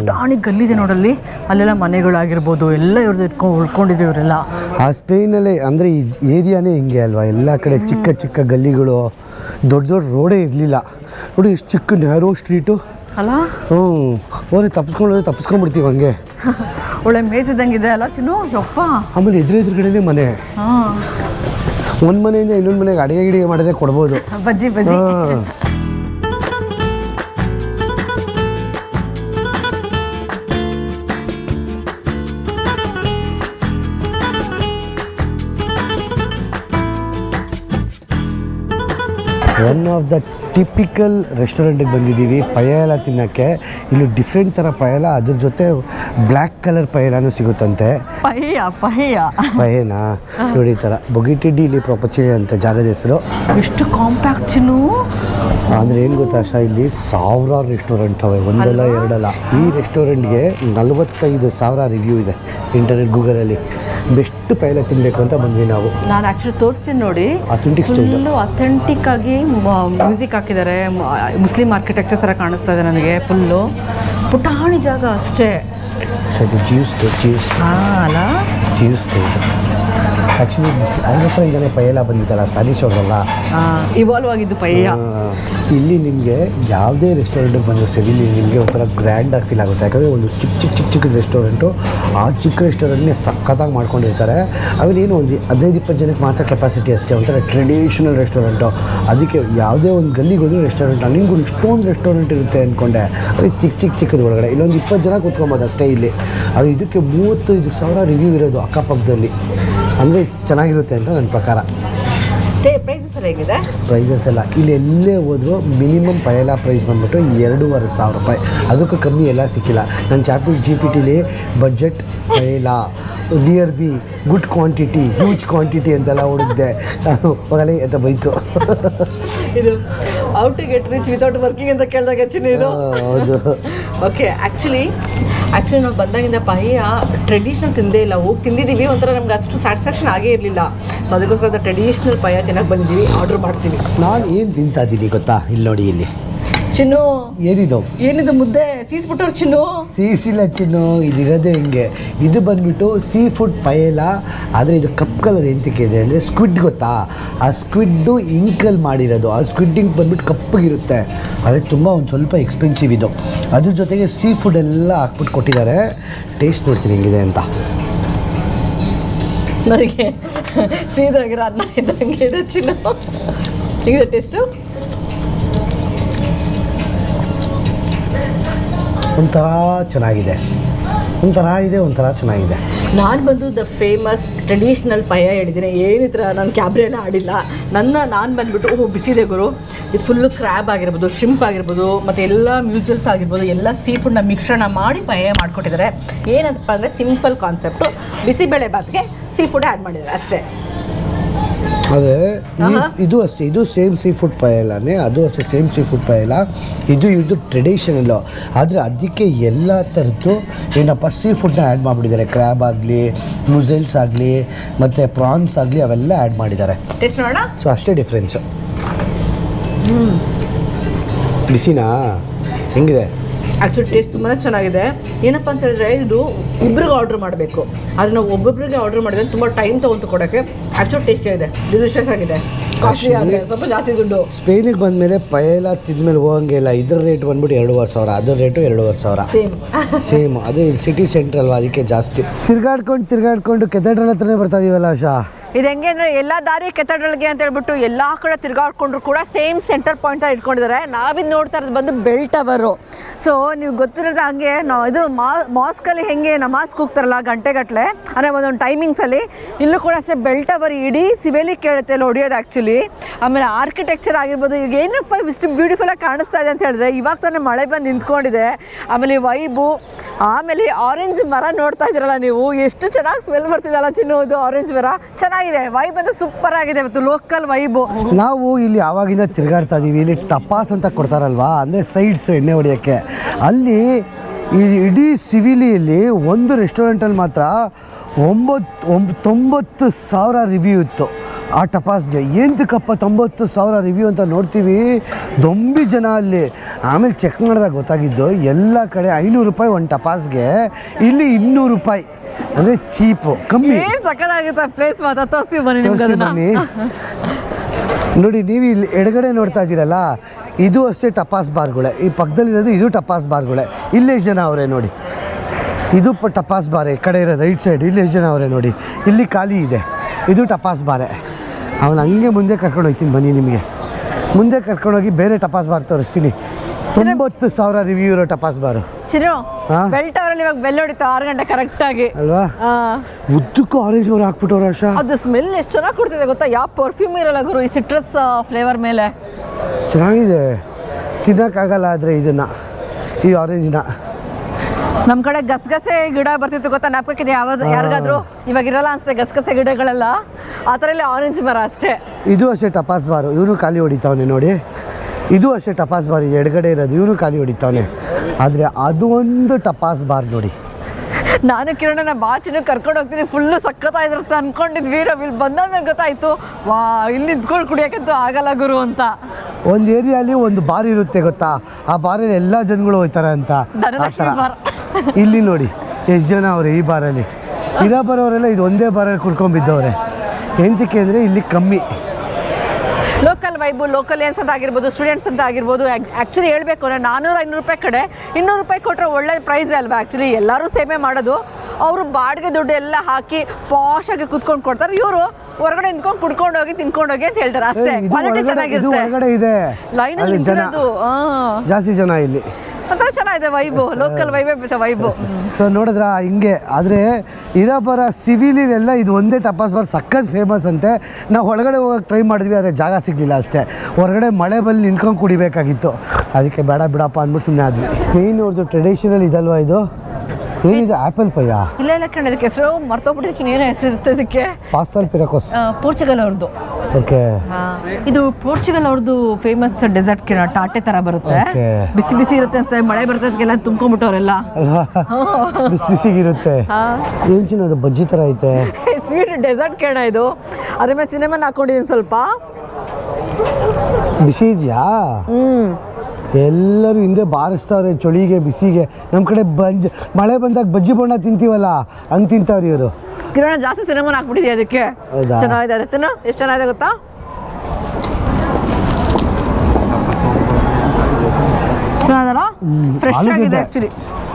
ಗಲ್ಲಿ ಗಲ್ಲಿದೆ ನೋಡಲ್ಲಿ. ಅಲ್ಲೆಲ್ಲ ಮನೆಗಳಾಗಿರ್ಬೋದು ಎಲ್ಲ ಇವ್ರದ್ದು ಇಟ್ಕೊಂಡು ಉಳ್ಕೊಂಡಿದೆ ಇವರೆಲ್ಲ ಆ ಸ್ಪೇನಲ್ಲೇ ಅಂದರೆ ಈ ಏರಿಯಾನೇ ಹಿಂಗೆ ಅಲ್ವಾ? ಎಲ್ಲ ಕಡೆ ಚಿಕ್ಕ ಚಿಕ್ಕ ಗಲ್ಲಿಗಳು ದೊಡ್ಡ ದೊಡ್ಡ ರೋಡೇ ಇರಲಿಲ್ಲ. ನೋಡಿ ಎಷ್ಟು ಚಿಕ್ಕ ನ್ಯಾರೋ ಸ್ಟ್ರೀಟು ಅಲ್ಲ ಹ್ಞೂ ಹೋದ್ರೆ ತಪ್ಪಿಸ್ಕೊಂಡು ತಪ್ಪಿಸ್ಕೊಂಡ್ಬಿಡ್ತೀವಿ ಹಂಗೆ. *laughs* ಒಳ್ಳೆ ಇದೆ ಅಲ್ಲ ಚಿನ್ನು? ಯಪ್ಪ. ಆಮೇಲೆ ಎದುರು ಎದುರುಗಡೆನೇ ಮನೆ. ಹಾಂ. ಒಂದು ಮನೆಯಿಂದ ಇನ್ನೊಂದು ಮನೆಗೆ ಅಡುಗೆ ಗಿಡಿಗೆ ಮಾಡಿದ್ರೆ ಕೊಡ್ಬೋದು. ಬಜ್ಜಿ ಬಜ್ಜಿ. ಹಾಂ. ಒನ್ ಆಫ್ ದ ಟಿಪಿಕಲ್ ರೆಸ್ಟೋರೆಂಟಿಗೆ ಬಂದಿದ್ದೀವಿ. ಪಯಲ ತಿನ್ನೋಕ್ಕೆ. ಇಲ್ಲಿ ಡಿಫ್ರೆಂಟ್ ಥರ ಪಯಲ. ಅದ್ರ ಜೊತೆ ಬ್ಲ್ಯಾಕ್ ಕಲರ್ ಪಯಲಾನು ಸಿಗುತ್ತಂತೆ. ಪಹ್ಯ ಪಯ್ಯ ಪಯ್ಯನಾ ನೋಡಿ ಈ ಥರ ಬೊಗಿಟಿಡ್ಡಿ ಇಲ್ಲಿ ಪ್ರೊಪಚೆ ಅಂತ ಜಾಗದ ಹೆಸರು. ಎಷ್ಟು ಕಾಂಪ್ಯಾಕ್ಟ್ ಚಿನ್ನು. ಅಂದರೆ ಏನು ಗೊತ್ತಾ ಆಶಾ ಇಲ್ಲಿ ಸಾವಿರಾರು ರೆಸ್ಟೋರೆಂಟ್ ಅವೆ ಒಂದಲ್ಲ ಎರಡಲ್ಲ. ಈ ರೆಸ್ಟೋರೆಂಟ್ಗೆ ನಲವತ್ತೈದು ಸಾವಿರ ರಿವ್ಯೂ ಇದೆ ಇಂಟರ್ನೆಟ್ ಗೂಗಲಲ್ಲಿ. ಬೆಸ್ಟ್ ಪೈಲ ತಿನ್ನಬೇಕು ಅಂತ ಬಂದ್ವಿ ನಾವು. ನಾನು ಆ್ಯಕ್ಚುಲಿ ತೋರಿಸ್ತೀನಿ ನೋಡಿ. ಅಥೆಂಟಿಕ್ ಸ್ಟೈಲ್ ಫುಲ್ಲು ಅಥೆಂಟಿಕ್ ಆಗಿ ಮ್ಯೂಸಿಕ್ ಹಾಕಿದ್ದಾರೆ. ಮುಸ್ಲಿಂ ಆರ್ಕಿಟೆಕ್ಚರ್ ಥರ ಕಾಣಿಸ್ತಾ ಇದೆ ನನಗೆ ಫುಲ್ಲು ಪುಟಾಣಿ ಜಾಗ ಅಷ್ಟೇ. ಹಾಂ ಅಲ್ಲ? ಆ್ಯಕ್ಚುಲಿ ಅವ್ರ ಹತ್ರ ಈಗಲೇ ಪಯಲ ಬಂದಿದ್ದಲ್ಲ ಸ್ಪ್ಯಾನಿಷ್ ಅವ್ರಲ್ಲ ಇವಾಲ್ವ್ ಆಗಿದ್ದು ಪಯ್ಯ ಇಲ್ಲಿ ನಿಮಗೆ ಯಾವುದೇ ರೆಸ್ಟೋರೆಂಟಿಗೆ ಬಂದರೂ ಸರಿ ಇಲ್ಲಿ ನಿಮಗೆ ಒಂಥರ ಗ್ರ್ಯಾಂಡಾಗಿ ಫೀಲ್ ಆಗುತ್ತೆ. ಯಾಕಂದರೆ ಒಂದು ಚಿಕ್ಕ ಚಿಕ್ಕ ಚಿಕ್ಕ ಚಿಕ್ಕ ರೆಸ್ಟೋರೆಂಟು ಆ ಚಿಕ್ಕ ರೆಸ್ಟೋರೆಂಟ್ನೇ ಸಖತ್ತಾಗಿ ಮಾಡ್ಕೊಂಡಿರ್ತಾರೆ. ಏನು ಒಂದು ಹದಿನೈದು ಇಪ್ಪತ್ತು ಜನಕ್ಕೆ ಮಾತ್ರ ಕೆಪಾಸಿಟಿ ಅಷ್ಟೇ ಒಂಥರ ಟ್ರೆಡಿಷನಲ್ ರೆಸ್ಟೋರೆಂಟು ಅದಕ್ಕೆ ಯಾವುದೇ ಒಂದು ಗಲ್ಲಿಗೆ ಹೋದ್ರೂ ರೆಸ್ಟೋರೆಂಟ್ ನಿಮಗೂ ಇಷ್ಟೊಂದು ರೆಸ್ಟೋರೆಂಟ್ ಇರುತ್ತೆ ಅಂದ್ಕೊಂಡೆ ಅದು ಚಿಕ್ಕ ಚಿಕ್ಕ ಚಿಕ್ಕದ ಒಳಗಡೆ. ಇಲ್ಲೊಂದು ಇಪ್ಪತ್ತು ಜನ ಕೂತ್ಕೊಬೋದು ಅಷ್ಟೇ ಇಲ್ಲಿ. ಅದು ಇದಕ್ಕೆ ಮೂವತ್ತೈದು ಸಾವಿರ ರಿವ್ಯೂ ಇರೋದು ಅಕ್ಕಪಕ್ಕದಲ್ಲಿ. ಅಂದರೆ ಚೆನ್ನಾಗಿರುತ್ತೆ ಅಂತ ನನ್ನ ಪ್ರಕಾರ. ಪ್ರೈಸಸ್ ಎಲ್ಲ ಹೇಗಿದೆ? ಪ್ರೈಸಸ್ ಎಲ್ಲ. ಇಲ್ಲಿ ಎಲ್ಲೇ ಹೋದ್ರು ಮಿನಿಮಮ್ ಪಯಲ ಪ್ರೈಸ್ ಬಂದ್ಬಿಟ್ಟು ಎರಡೂವರೆ ಸಾವಿರ ರೂಪಾಯಿ. ಅದಕ್ಕೂ ಕಮ್ಮಿ ಎಲ್ಲ ಸಿಕ್ಕಿಲ್ಲ. ನನ್ನ ಚಾಪಿ ಜಿ ಪಿ ಟಿಲಿ budget ಪಯಲ near by good quantity huge quantity ಅಂತೆಲ್ಲ ಹುಡುಕ್ದೆ. ಹೋಗಲೇ ಅಂತ ಬೈತು. ಇದು out to get rich without working ಅಂತ ಕೇಳಿದಾಗ ಹೌದು. ಓಕೆ ಆ್ಯಕ್ಚುಲಿ ಆ್ಯಕ್ಚುಲಿ ನಾವು ಬಂದಾಗಿಂದ ಪಹ್ಯ ಟ್ರೆಡಿಷ್ನಲ್ ತಿಂದೇ ಇಲ್ಲ. ಹೋಗಿ ತಿಂದಿದ್ದೀವಿ ಒಂಥರ ನಮ್ಗೆ ಅಷ್ಟು ಸ್ಯಾಟಿಸ್ಫ್ಯಾಕ್ಷನ್ ಆಗೇ ಇರಲಿಲ್ಲ. ಸೊ ಅದಕ್ಕೋಸ್ಕರ ಅದು ಟ್ರೆಡಿಷ್ನಲ್ ಪಹ್ಯ ಚೆನ್ನಾಗಿ ಬಂದಿದ್ದೀವಿ ಆರ್ಡ್ರ್ ಮಾಡ್ತೀವಿ. ನಾನು ಏನು ತಿಂತಾ ಇದ್ದೀನಿ ಗೊತ್ತಾ? ಇಲ್ಲಿ ನೋಡಿ ಇಲ್ಲಿ. ಚಿನ್ನು. ಏನಿದು? ಏನಿದು ಮುದ್ದೆ? ಸೀಸ್ಬಿಟ್ಟವ್ರು ಚಿನ್ನು. ಸೀಸಿಲ್ಲ ಚಿನ್ನು ಇದಿರೋದೇ ಹಿಂಗೆ. ಇದು ಬಂದ್ಬಿಟ್ಟು ಸೀ ಫುಡ್ ಪಯಲ ಆದರೆ ಇದು ಕಪ್ ಕಲರ್ ಎಂತಕ್ಕೆ ಇದೆ ಅಂದರೆ ಸ್ಕ್ವಿಡ್ ಗೊತ್ತಾ? ಆ ಸ್ಕ್ವಿಡ್ಡು ಇಂಕಲ್ಲಿ ಮಾಡಿರೋದು. ಆ ಸ್ಕ್ವಿಡ್ ಇಂಕ್ ಬಂದ್ಬಿಟ್ಟು ಕಪ್ಪಗಿರುತ್ತೆ. ಆದರೆ ತುಂಬ ಒಂದು ಸ್ವಲ್ಪ ಎಕ್ಸ್ಪೆನ್ಸಿವ್ ಇದು. ಅದ್ರ ಜೊತೆಗೆ ಸೀ ಫುಡ್ ಎಲ್ಲ ಹಾಕ್ಬಿಟ್ಟು ಕೊಟ್ಟಿದ್ದಾರೆ. ಟೇಸ್ಟ್ ನೋಡ್ತೀನಿ ಹೆಂಗಿದೆ ಅಂತ. ನನಗೆ ಸೀದಾಗಿರೋ ಅನ್ನ ಇದ್ದಂಗೆ ಇದೆ ಚಿನ್ನ. ಹೇಗಿದೆ ಟೇಸ್ಟು ಒಂಥರ ಚೆನ್ನಾಗಿದೆ. ಒಂಥರ ಇದೆ, ಒಂಥರ ಚೆನ್ನಾಗಿದೆ. ನಾನು ಬಂದು ದ ಫೇಮಸ್ ಟ್ರೆಡಿಷ್ನಲ್ ಪಯ ಹೇಳಿದ್ದೀನಿ. ಏನು ನಾನು ಕ್ಯಾಬ್ರೆಲ್ಲ ಆಡಿಲ್ಲ. ನನ್ನ, ನಾನು ಬಂದುಬಿಟ್ಟು, ಓಹ್ ಬಿಸಿದೆ ಗುರು. ಇದು ಫುಲ್ಲು ಕ್ರ್ಯಾಬ್ ಆಗಿರ್ಬೋದು ಶಿಂಪ್ ಆಗಿರ್ಬೋದು, ಮತ್ತು ಎಲ್ಲ ಮ್ಯೂಸಲ್ಸ್ ಆಗಿರ್ಬೋದು, ಎಲ್ಲ ಸೀ ಫುಡ್ನ ಮಿಶ್ರಣ ಮಾಡಿ ಪಯ ಮಾಡಿಕೊಟ್ಟಿದ್ದಾರೆ. ಏನಂತಪ್ಪ ಅಂದರೆ ಸಿಂಪಲ್ ಕಾನ್ಸೆಪ್ಟು ಬಿಸಿಬೇಳೆ ಬಾತ್ಗೆ ಸೀ ಫುಡ್ ಆ್ಯಡ್ ಮಾಡಿದ್ದಾರೆ ಅಷ್ಟೇ. ಅದೇ ಈ- ಇದು ಅಷ್ಟೇ ಇದು ಸೇಮ್ ಸೀ ಫುಡ್ ಪಾಯಲಾನೇ ಅದು ಅಷ್ಟೇ ಸೇಮ್ ಸೀ ಫುಡ್ ಪಾಯಲ್ಲ ಇದು ಇದು ಟ್ರೆಡಿಷನಲ್ಲು ಆದರೆ ಅದಕ್ಕೆ ಎಲ್ಲ ಥರದ್ದು ಏನಪ್ಪ ಸೀ ಫುಡ್ನ ಆ್ಯಡ್ ಮಾಡಿಬಿಟ್ಟಿದ್ದಾರೆ. ಕ್ರ್ಯಾಬ್ ಆಗಲಿ ಮುಸೆಲ್ಸ್ ಆಗಲಿ ಮತ್ತು ಪ್ರಾನ್ಸ್ ಆಗಲಿ ಅವೆಲ್ಲ ಆ್ಯಡ್ ಮಾಡಿದ್ದಾರೆ. ಸೊ ಅಷ್ಟೇ ಡಿಫ್ರೆನ್ಸು ಬಿಸಿನಾ? ಹೆಂಗಿದೆ? ಆ್ಯಕ್ಚುಲಿ ಟೇಸ್ಟ್ ತುಂಬಾ ಚೆನ್ನಾಗಿದೆ. ಏನಪ್ಪ ಅಂತ ಹೇಳಿದ್ರೆ ಇದು ಇಬ್ಬರಿಗೆ ಆರ್ಡರ್ ಮಾಡಬೇಕು. ಆದರೆ ನಾವು ಒಬ್ಬೊಬ್ಬರಿಗೆ ಆರ್ಡರ್ ಮಾಡಿದ್ರೆ ತುಂಬ ಟೈಮ್ ತೊಗೊಂಡು ಕೊಡೋಕ್ಕೆ ಆ್ಯಕ್ಚುಲಿ ಟೇಸ್ಟ್ ಇದೆ ಡಿಲಿಷಿಯಸ್ ಆಗಿದೆ. ಕಾಸ್ಟ್ಲಿ ಆದರೆ ಸ್ವಲ್ಪ ಜಾಸ್ತಿ ದುಡ್ಡು. ಸ್ಪೇನಿಗೆ ಬಂದಮೇಲೆ ಪಯಲ ತಿದ್ಮೇಲೆ ಹೋಗಂಗಿಲ್ಲ. ಇದ್ರ ರೇಟ್ ಬಂದ್ಬಿಟ್ಟು ಎರಡೂವರೆ ಸಾವಿರ. ಅದ್ರ ರೇಟು ಎರಡೂವರೆ ಸಾವಿರ. ಸೇಮ್ ಸೇಮ್ ಅದೇ ಸಿಟಿ ಸೆಂಟರ್ ಅಲ್ವಾ? ಅದಕ್ಕೆ ಜಾಸ್ತಿ. ತಿರ್ಗಾಡ್ಕೊಂಡು ತಿರ್ಗಾಡ್ಕೊಂಡು ಕೆಥೆಡ್ರಲ್ ಹತ್ರನೇ ಬರ್ತಾ ಇದೀವಲ್ಲ ಆಶಾ? ಇದು ಹೆಂಗೆ ಅಂದರೆ ಎಲ್ಲ ದಾರಿ ಕೆತ್ತಡಲ್ಗೆ ಅಂತ ಹೇಳ್ಬಿಟ್ಟು ಎಲ್ಲ ಕಡೆ ತಿರ್ಗಾಡ್ಕೊಂಡ್ರು ಕೂಡ ಸೇಮ್ ಸೆಂಟರ್ ಪಾಯಿಂಟ್ ಇಟ್ಕೊಂಡಿದ್ದಾರೆ ನಾವಿದು ನೋಡ್ತಾ ಇರೋದು ಬಂದು ಬೆಲ್ ಟವರು ಸೊ ನೀವು ಗೊತ್ತಿರೋದು ಹಂಗೆ ನಾವು ಇದು ಮಾ ಮಾಸ್ಕಲ್ಲಿ ಹೆಂಗೆ ನಮಾಜ್ ಹೋಗ್ತಾರಲ್ಲ ಗಂಟೆಗಟ್ಟಲೆ ಅಂದರೆ ಒಂದೊಂದು ಟೈಮಿಂಗ್ಸಲ್ಲಿ ಇಲ್ಲೂ ಕೂಡ ಅಷ್ಟೇ ಬೆಲ್ ಟವರ್ ಇಡೀ ಸಿವೆಲಿ ಕೇಳುತ್ತೆ ಅಲ್ಲಿ ಹೊಡಿಯೋದು ಆ್ಯಕ್ಚುಲಿ ಆಮೇಲೆ ಆರ್ಕಿಟೆಕ್ಚರ್ ಆಗಿರ್ಬೋದು, ಈಗ ಏನಪ್ಪ ಇಷ್ಟು ಬ್ಯೂಟಿಫುಲ್ಲಾಗಿ ಕಾಣಿಸ್ತಾ ಇದೆ ಅಂತ ಹೇಳಿದ್ರೆ, ಇವಾಗ ತಾನೇ ಮಳೆ ಬಂದು ನಿಂತ್ಕೊಂಡಿದೆ. ಆಮೇಲೆ ವೈಬು ಆಮೇಲೆ ಆರೆಂಜ್ ಮರ ನೋಡ್ತಾ ಇದ್ದೀರಲ್ಲ ನೀವು, ಎಷ್ಟು ಚೆನ್ನಾಗಿ ಸ್ಮೆಲ್ ಬರ್ತಿದೆಯಲ್ಲ ಚಿನ್ನೋದು ಆರೆಂಜ್ ಮರ? ಚೆನ್ನಾಗಿದೆ ವೈಬ್ ಅಂತ ಸೂಪರ್ ಆಗಿದೆ ಇವತ್ತು ಲೋಕಲ್ ವೈಬು ನಾವು ಇಲ್ಲಿ ಯಾವಾಗಿಂದ ತಿರುಗಾಡ್ತಾ ಇದ್ದೀವಿ ಇಲ್ಲಿ ಟಪಾಸ್ ಅಂತ ಕೊಡ್ತಾರಲ್ವಾ, ಅಂದರೆ ಸೈಡ್ಸ್ ಎಣ್ಣೆ ಹೊಡಿಯೋಕ್ಕೆ. ಅಲ್ಲಿ ಈ ಇಡೀ ಸಿವಿಲಿಯಲ್ಲಿ ಒಂದು ರೆಸ್ಟೋರೆಂಟಲ್ಲಿ ಮಾತ್ರ ಒಂಬತ್ತು ಒಂಬ ತೊಂಬತ್ತು ಸಾವಿರ ರಿವ್ಯೂ ಇತ್ತು. ಆ ಟಪಾಸ್ಗೆ ಎಂತಕ್ಕಪ್ಪ ತೊಂಬತ್ತು ಸಾವಿರ ರಿವ್ಯೂ ಅಂತ ನೋಡ್ತೀವಿ. ದೊಂಬಿ ಜನ ಅಲ್ಲಿ. ಆಮೇಲೆ ಚೆಕ್ ಮಾಡಿದಾಗ ಗೊತ್ತಾಗಿದ್ದು ಎಲ್ಲ ಕಡೆ ಐನೂರು ರೂಪಾಯಿ ಒಂದು ಟಪಾಸ್ಗೆ ಇಲ್ಲಿ ಇನ್ನೂರು ರೂಪಾಯಿ. ಅಂದರೆ ಚೀಪು ಕಮ್ಮಿ. ಪ್ಲೇಸ್ ಮಾತ್ರ? ತೋರಿಸ್ತೀವಿ ಬನ್ನಿ ನಿಮ್ಗೆ ತೋರ್ಸಿ ಅದನ್ನ. ಬನ್ನಿ. ನೋಡಿ ನೀವು ಇಲ್ಲಿ ಎಡಗಡೆ ನೋಡ್ತಾ ಇದ್ದೀರಲ್ಲ ಇದು ಅಷ್ಟೇ ಟಪಾಸ್ ಬಾರ್ಗಳೇ. ಈ ಪಕ್ಕದಲ್ಲಿರೋದು ಇದು ಟಪಾಸ್ ಬಾರ್ಗಳೇ. ಇಲ್ಲೇ ಜನ ಅವರೇ ನೋಡಿ. ಇದು ಟಪಾಸ್ ಬಾರೆ ಈ ಕಡೆ ಇರೋ ರೈಟ್ ಸೈಡ್ ಇಲ್ಲಿ ಎಷ್ಟು ಜನ ಅವರೇ ನೋಡಿ. ಇಲ್ಲಿ ಖಾಲಿ ಇದೆ. ಇದು ಟಪಾಸ್ ಬಾರೆ. ಅವನು ಹಂಗೆ ಮುಂದೆ ಕರ್ಕೊಂಡು ಹೋಗ್ತೀನಿ ಬನ್ನಿ ನಿಮಗೆ. ಮುಂದೆ ಕರ್ಕೊಂಡೋಗಿ ಬೇರೆ ಟಪಾಸ್ ಬಾರ್ ತೋರಿಸ್ತೀನಿ. ತೊಂಬತ್ತು ಸಾವಿರ ರಿವ್ಯೂ ಇರೋ ಟಪಾಸ್ ಬಾರು. ಚಿನ್ನು ಹಾ? ಬೆಲ್ ಟವರಲ್ಲಿ ಇವಾಗ ಬೆಲ್ ಹೊಡಿತು ಆರು ಗಂಟೆ ಕರೆಕ್ಟ್ ಆಗಿ. ಅಲ್ವಾ? ಉದ್ದಕ್ಕೂ ಆರೆಂಜ್ ಮರ ಹಾಕ್ಬಿಟ್ಟವ್ರ ಆಶಾ ಅದು ಸ್ಮೆಲ್ ಎಷ್ಟು ಚೆನ್ನಾಗಿ ಕೊಡ್ತಿದೆ ಗೊತ್ತಾ? ಯಾವ ಪರ್ಫ್ಯೂಮ್ ಇರಲ್ಲ ಗುರು ಈ ಸಿಟ್ರಸ್ ಫ್ಲೇವರ್ ಮೇಲೆ. ಚೆನ್ನಾಗಿದೆ. ತಿನ್ನೋಕ್ಕಾಗಲ್ಲ ಆದರೆ ಇದನ್ನು ಈ ಆರೆಂಜ್ನ ನಮ್ಮ ಕಡೆ ಗಸಗಸೆ ಗಿಡ ಬರ್ತಿತ್ತು ಗೊತ್ತಾ? ನಾಪಕ್ಕಿದೆ ಯಾವ್ದು ಯಾರಿಗಾದ್ರು ಇವಾಗ ಇರಲ್ಲ ಅನ್ಸುತ್ತೆ ಗಸಗಸೆ ಗಿಡಗಳೆಲ್ಲ? ಆ ಥರ ಇಲ್ಲಿ ಆರೆಂಜ್ ಮರ ಅಷ್ಟೇ. ಇದು ಅಷ್ಟೇ ಟಪಾಸ್ ಬಾರು. ಇವನು ಖಾಲಿ ಹೊಡಿತಾವನೆ ನೋಡಿ. ಇದು ಅಷ್ಟೇ ಟಪಾಸ್ ಬಾರ್. ಎಡಗಡೆ ಇರೋದು. ಇವನು ಖಾಲಿ ಹೊಡಿತಾವನೆ. ಆದರೆ ಅದು ಒಂದು ಟಪಾಸ್ ಬಾರ್ ನೋಡಿ. ನಾನು ಕಿರಣನ ಬಾಚಿನ ಕರ್ಕೊಂಡು ಹೋಗ್ತೀನಿ. ಫುಲ್ಲು ಸಖತ್ತಾಗಿರುತ್ತೆ ಅನ್ಕೊಂಡಿದ್ವಿ. ನಾವು ಇಲ್ಲಿ ಬಂದಾದ್ಮೇಲೆ ಗೊತ್ತಾಯ್ತು. ವಾ ಇಲ್ಲಿ ನಿಂತ್ಕೊಂಡು ಕುಡಿಯೋಕ್ಕಂತೂ ಆಗಲ್ಲ ಗುರು ಅಂತ. ಒಂದು ಏರಿಯಾಲಿ ಒಂದು ಬಾರ್ ಇರುತ್ತೆ ಗೊತ್ತಾ? ಆ ಬಾರಲ್ಲಿ ಎಲ್ಲ ಜನಗಳು ಹೋಯ್ತಾರೆ ಅಂತ. ಆ ಥರ. ಇಲ್ಲಿ ನೋಡಿ ಎಷ್ಟು ಜನ ಅವರೇ ಈ ಬಾರಲ್ಲಿ? ಇರೋ ಬರೋರೆಲ್ಲ ಇದು ಒಂದೇ ಬಾರಲ್ಲಿ ಕುಡ್ಕೊಂಡ್ಬಿದ್ದವ್ರೆ ಎಂತಕ್ಕೆ ಅಂದರೆ ಇಲ್ಲಿ ಕಮ್ಮಿ. ಲೋಕಲ್ ವೈಬು ಲೋಕಲ್ ಆಗಿರ್ಬೋದು ಸ್ಟೂಡೆಂಟ್ಸ್ ಅಂತ ಆಗಿರ್ಬೋದು ಆ್ಯಕ್ಚುಲಿ ಹೇಳಬೇಕು ಅಂದರೆ ನಾನ್ನೂರು ಐನೂರು ರೂಪಾಯಿ ಕಡೆ ಇನ್ನೂರು ರೂಪಾಯಿ ಕೊಟ್ಟರೆ ಒಳ್ಳೆ ಪ್ರೈಸ್ ಅಲ್ವಾ? ಆ್ಯಕ್ಚುಲಿ ಎಲ್ಲರೂ ಸೇವೆ ಮಾಡೋದು. ಅವರು ಬಾಡಿಗೆ ದುಡ್ಡು ಎಲ್ಲ ಹಾಕಿ ಪಾಶಾಗಿ ಕುತ್ಕೊಂಡು ಕೊಡ್ತಾರೆ. ಇವರು ಹೊರಗಡೆ ನಿಂತ್ಕೊಂಡು ಕುಡ್ಕೊಂಡು ಹೋಗಿ ತಿನ್ಕೊಂಡು ಹೋಗಿ ಅಂತ ಹೇಳ್ತಾರೆ. ಅಷ್ಟೇ. ಕ್ವಾಲಿಟಿ ಚೆನ್ನಾಗಿರುತ್ತೆ. ಲೈನಲ್ಲಿ ಜಾಸ್ತಿ ಜನ ಇಲ್ಲಿ. ಒಂಥರ ಚೆನ್ನಾಗಿದೆ ವೈಬು ಲೋಕಲ್ ವೈಬೇ ವೈಬು ಸೊ ನೋಡಿದ್ರ ಹಿಂಗೆ. ಆದರೆ ಇರೋ ಬರ ಸಿವಿಲಿನೆಲ್ಲ ಇದು ಒಂದೇ ಟಪಾಸ್ ಬಾರ್ ಸಖತ್ ಫೇಮಸ್ ಅಂತೆ. ನಾವು ಒಳಗಡೆ ಹೋಗೋಕೆ ಟ್ರೈ ಮಾಡಿದ್ವಿ ಆದರೆ ಜಾಗ ಸಿಗಲಿಲ್ಲ ಅಷ್ಟೇ. ಹೊರಗಡೆ ಮಳೆ ಬಲ್ಲಿ ನಿಂತ್ಕೊಂಡು ಕುಡಿಬೇಕಾಗಿತ್ತು. ಅದಕ್ಕೆ ಬೇಡ ಬಿಡಪ್ಪ ಅಂದ್ಬಿಟ್ಟು ಸುಮ್ಮನೆ ಆದ್ವಿ. ಸ್ಪೇನ್ ಅವ್ರದ್ದು ಟ್ರೆಡಿಷನಲ್ ಇದಲ್ವಾ ಇದು? ಏನಿದೆ ಆ್ಯಪಲ್ ಪಯ್ಯ ಇಲ್ಲ ಇಲ್ಲ ಕಣ ಇದಕ್ಕೆ ಹೆಸರು ಮರ್ತೋಗ್ಬಿಟ್ಟಿರ್ತೀನಿ ಏನೋ ಹೆಸರು ಇರುತ್ತೆ ಇದಕ್ಕೆ. ಪಾಸ್ತಾಲ್ ಪಿರಕೋಸ್. ಪೋರ್ಚುಗಲ್ ಅವ್ರದ್ದು ಓಕೆ. ಇದು ಪೋರ್ಚುಗಲ್ ಅವ್ರದ್ದು ಫೇಮಸ್ ಡೆಸರ್ಟ್ ಕಿಣ ಟಾಟೆ ತರ ಬರುತ್ತೆ. ಬಿಸಿ ಬಿಸಿ ಇರುತ್ತೆ ಅನ್ಸುತ್ತೆ ಮಳೆ ಬರ್ತದಕ್ಕೆಲ್ಲ ತುಂಬ್ಕೊಂಡ್ಬಿಟ್ಟು ಅವರೆಲ್ಲ ಬಿಸಿ ಬಿಸಿಗಿರುತ್ತೆ. ಏನು ಚಿನ್ನದು ಬಜ್ಜಿ ತರ ಐತೆ? ಸ್ವೀಟ್ ಡೆಸರ್ಟ್ ಕೇಳ ಇದು. ಅದ್ರ ಮೇಲೆ ಸಿನಿಮಾನ ಹಾಕೊಂಡಿದ್ದೀನಿ ಸ್ವಲ್ಪ. ಬಿಸಿ ಇದೆಯಾ? ಹ್ಮ್. ಎಲ್ಲರೂ ಹಿಂದೆ ಬಾರಿಸ್ತಾವ್ರೆ ಚಳಿಗೆ ಬಿಸಿಗೆ. ನಮ್ಮ ಕಡೆ ಬಂಜ್ ಮಳೆ ಬಂದಾಗ ಬಜ್ಜಿ ಬಣ್ಣ ತಿಂತೀವಲ್ಲ ಹಂಗ್ ತಿಂತಾವ್ರಿ ಇವರು. ಕಿರಣ ಜಾಸ್ತಿ ಸಿನಿಮಾನ ಹಾಕ್ಬಿಟ್ಟಿದ್ಯಾ ಅದಕ್ಕೆ? ಹೌದಾ? ಚೆನ್ನಾಗಿದೆ ಅದಕ್ಕೆ ಎಷ್ಟು ಚೆನ್ನಾಗಿದೆ ಗೊತ್ತಾ? ಚೆನ್ನಾಗಲ್ಲ ಫ್ರೆಶ್ ಆಗಿದೆ ಆ್ಯಕ್ಚುಲಿ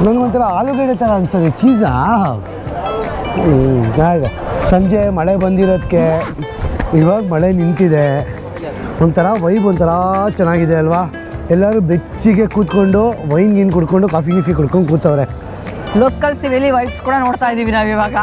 ನನಗೊಂಥರ ಆಲೂಗಡ್ಡೆ ಥರ ಅನ್ಸೋದು. ಚೀಸಾ? ಚೆನ್ನಾಗಿದೆ. ಸಂಜೆ ಮಳೆ ಬಂದಿರೋದಕ್ಕೆ ಇವಾಗ ಮಳೆ ನಿಂತಿದೆ. ಒಂಥರ ವೈಬ್ ಒಂಥರ ಚೆನ್ನಾಗಿದೆ ಅಲ್ವಾ? ಎಲ್ಲರೂ ಬೆಚ್ಚಿಗೆ ಕೂತ್ಕೊಂಡು ವೈನ್ ಗೀನ್ ಕುಡ್ಕೊಂಡು ಕಾಫಿ ಗೀಫಿ ಕುಡ್ಕೊಂಡು ಕೂತವ್ರೆ. ಲೋಕಲ್ ಸಿವಿಲಿ ವೈಫ್ಸ್ ಕೂಡ ನೋಡ್ತಾ ಇದೀವಿ ನಾವಿವಾಗ.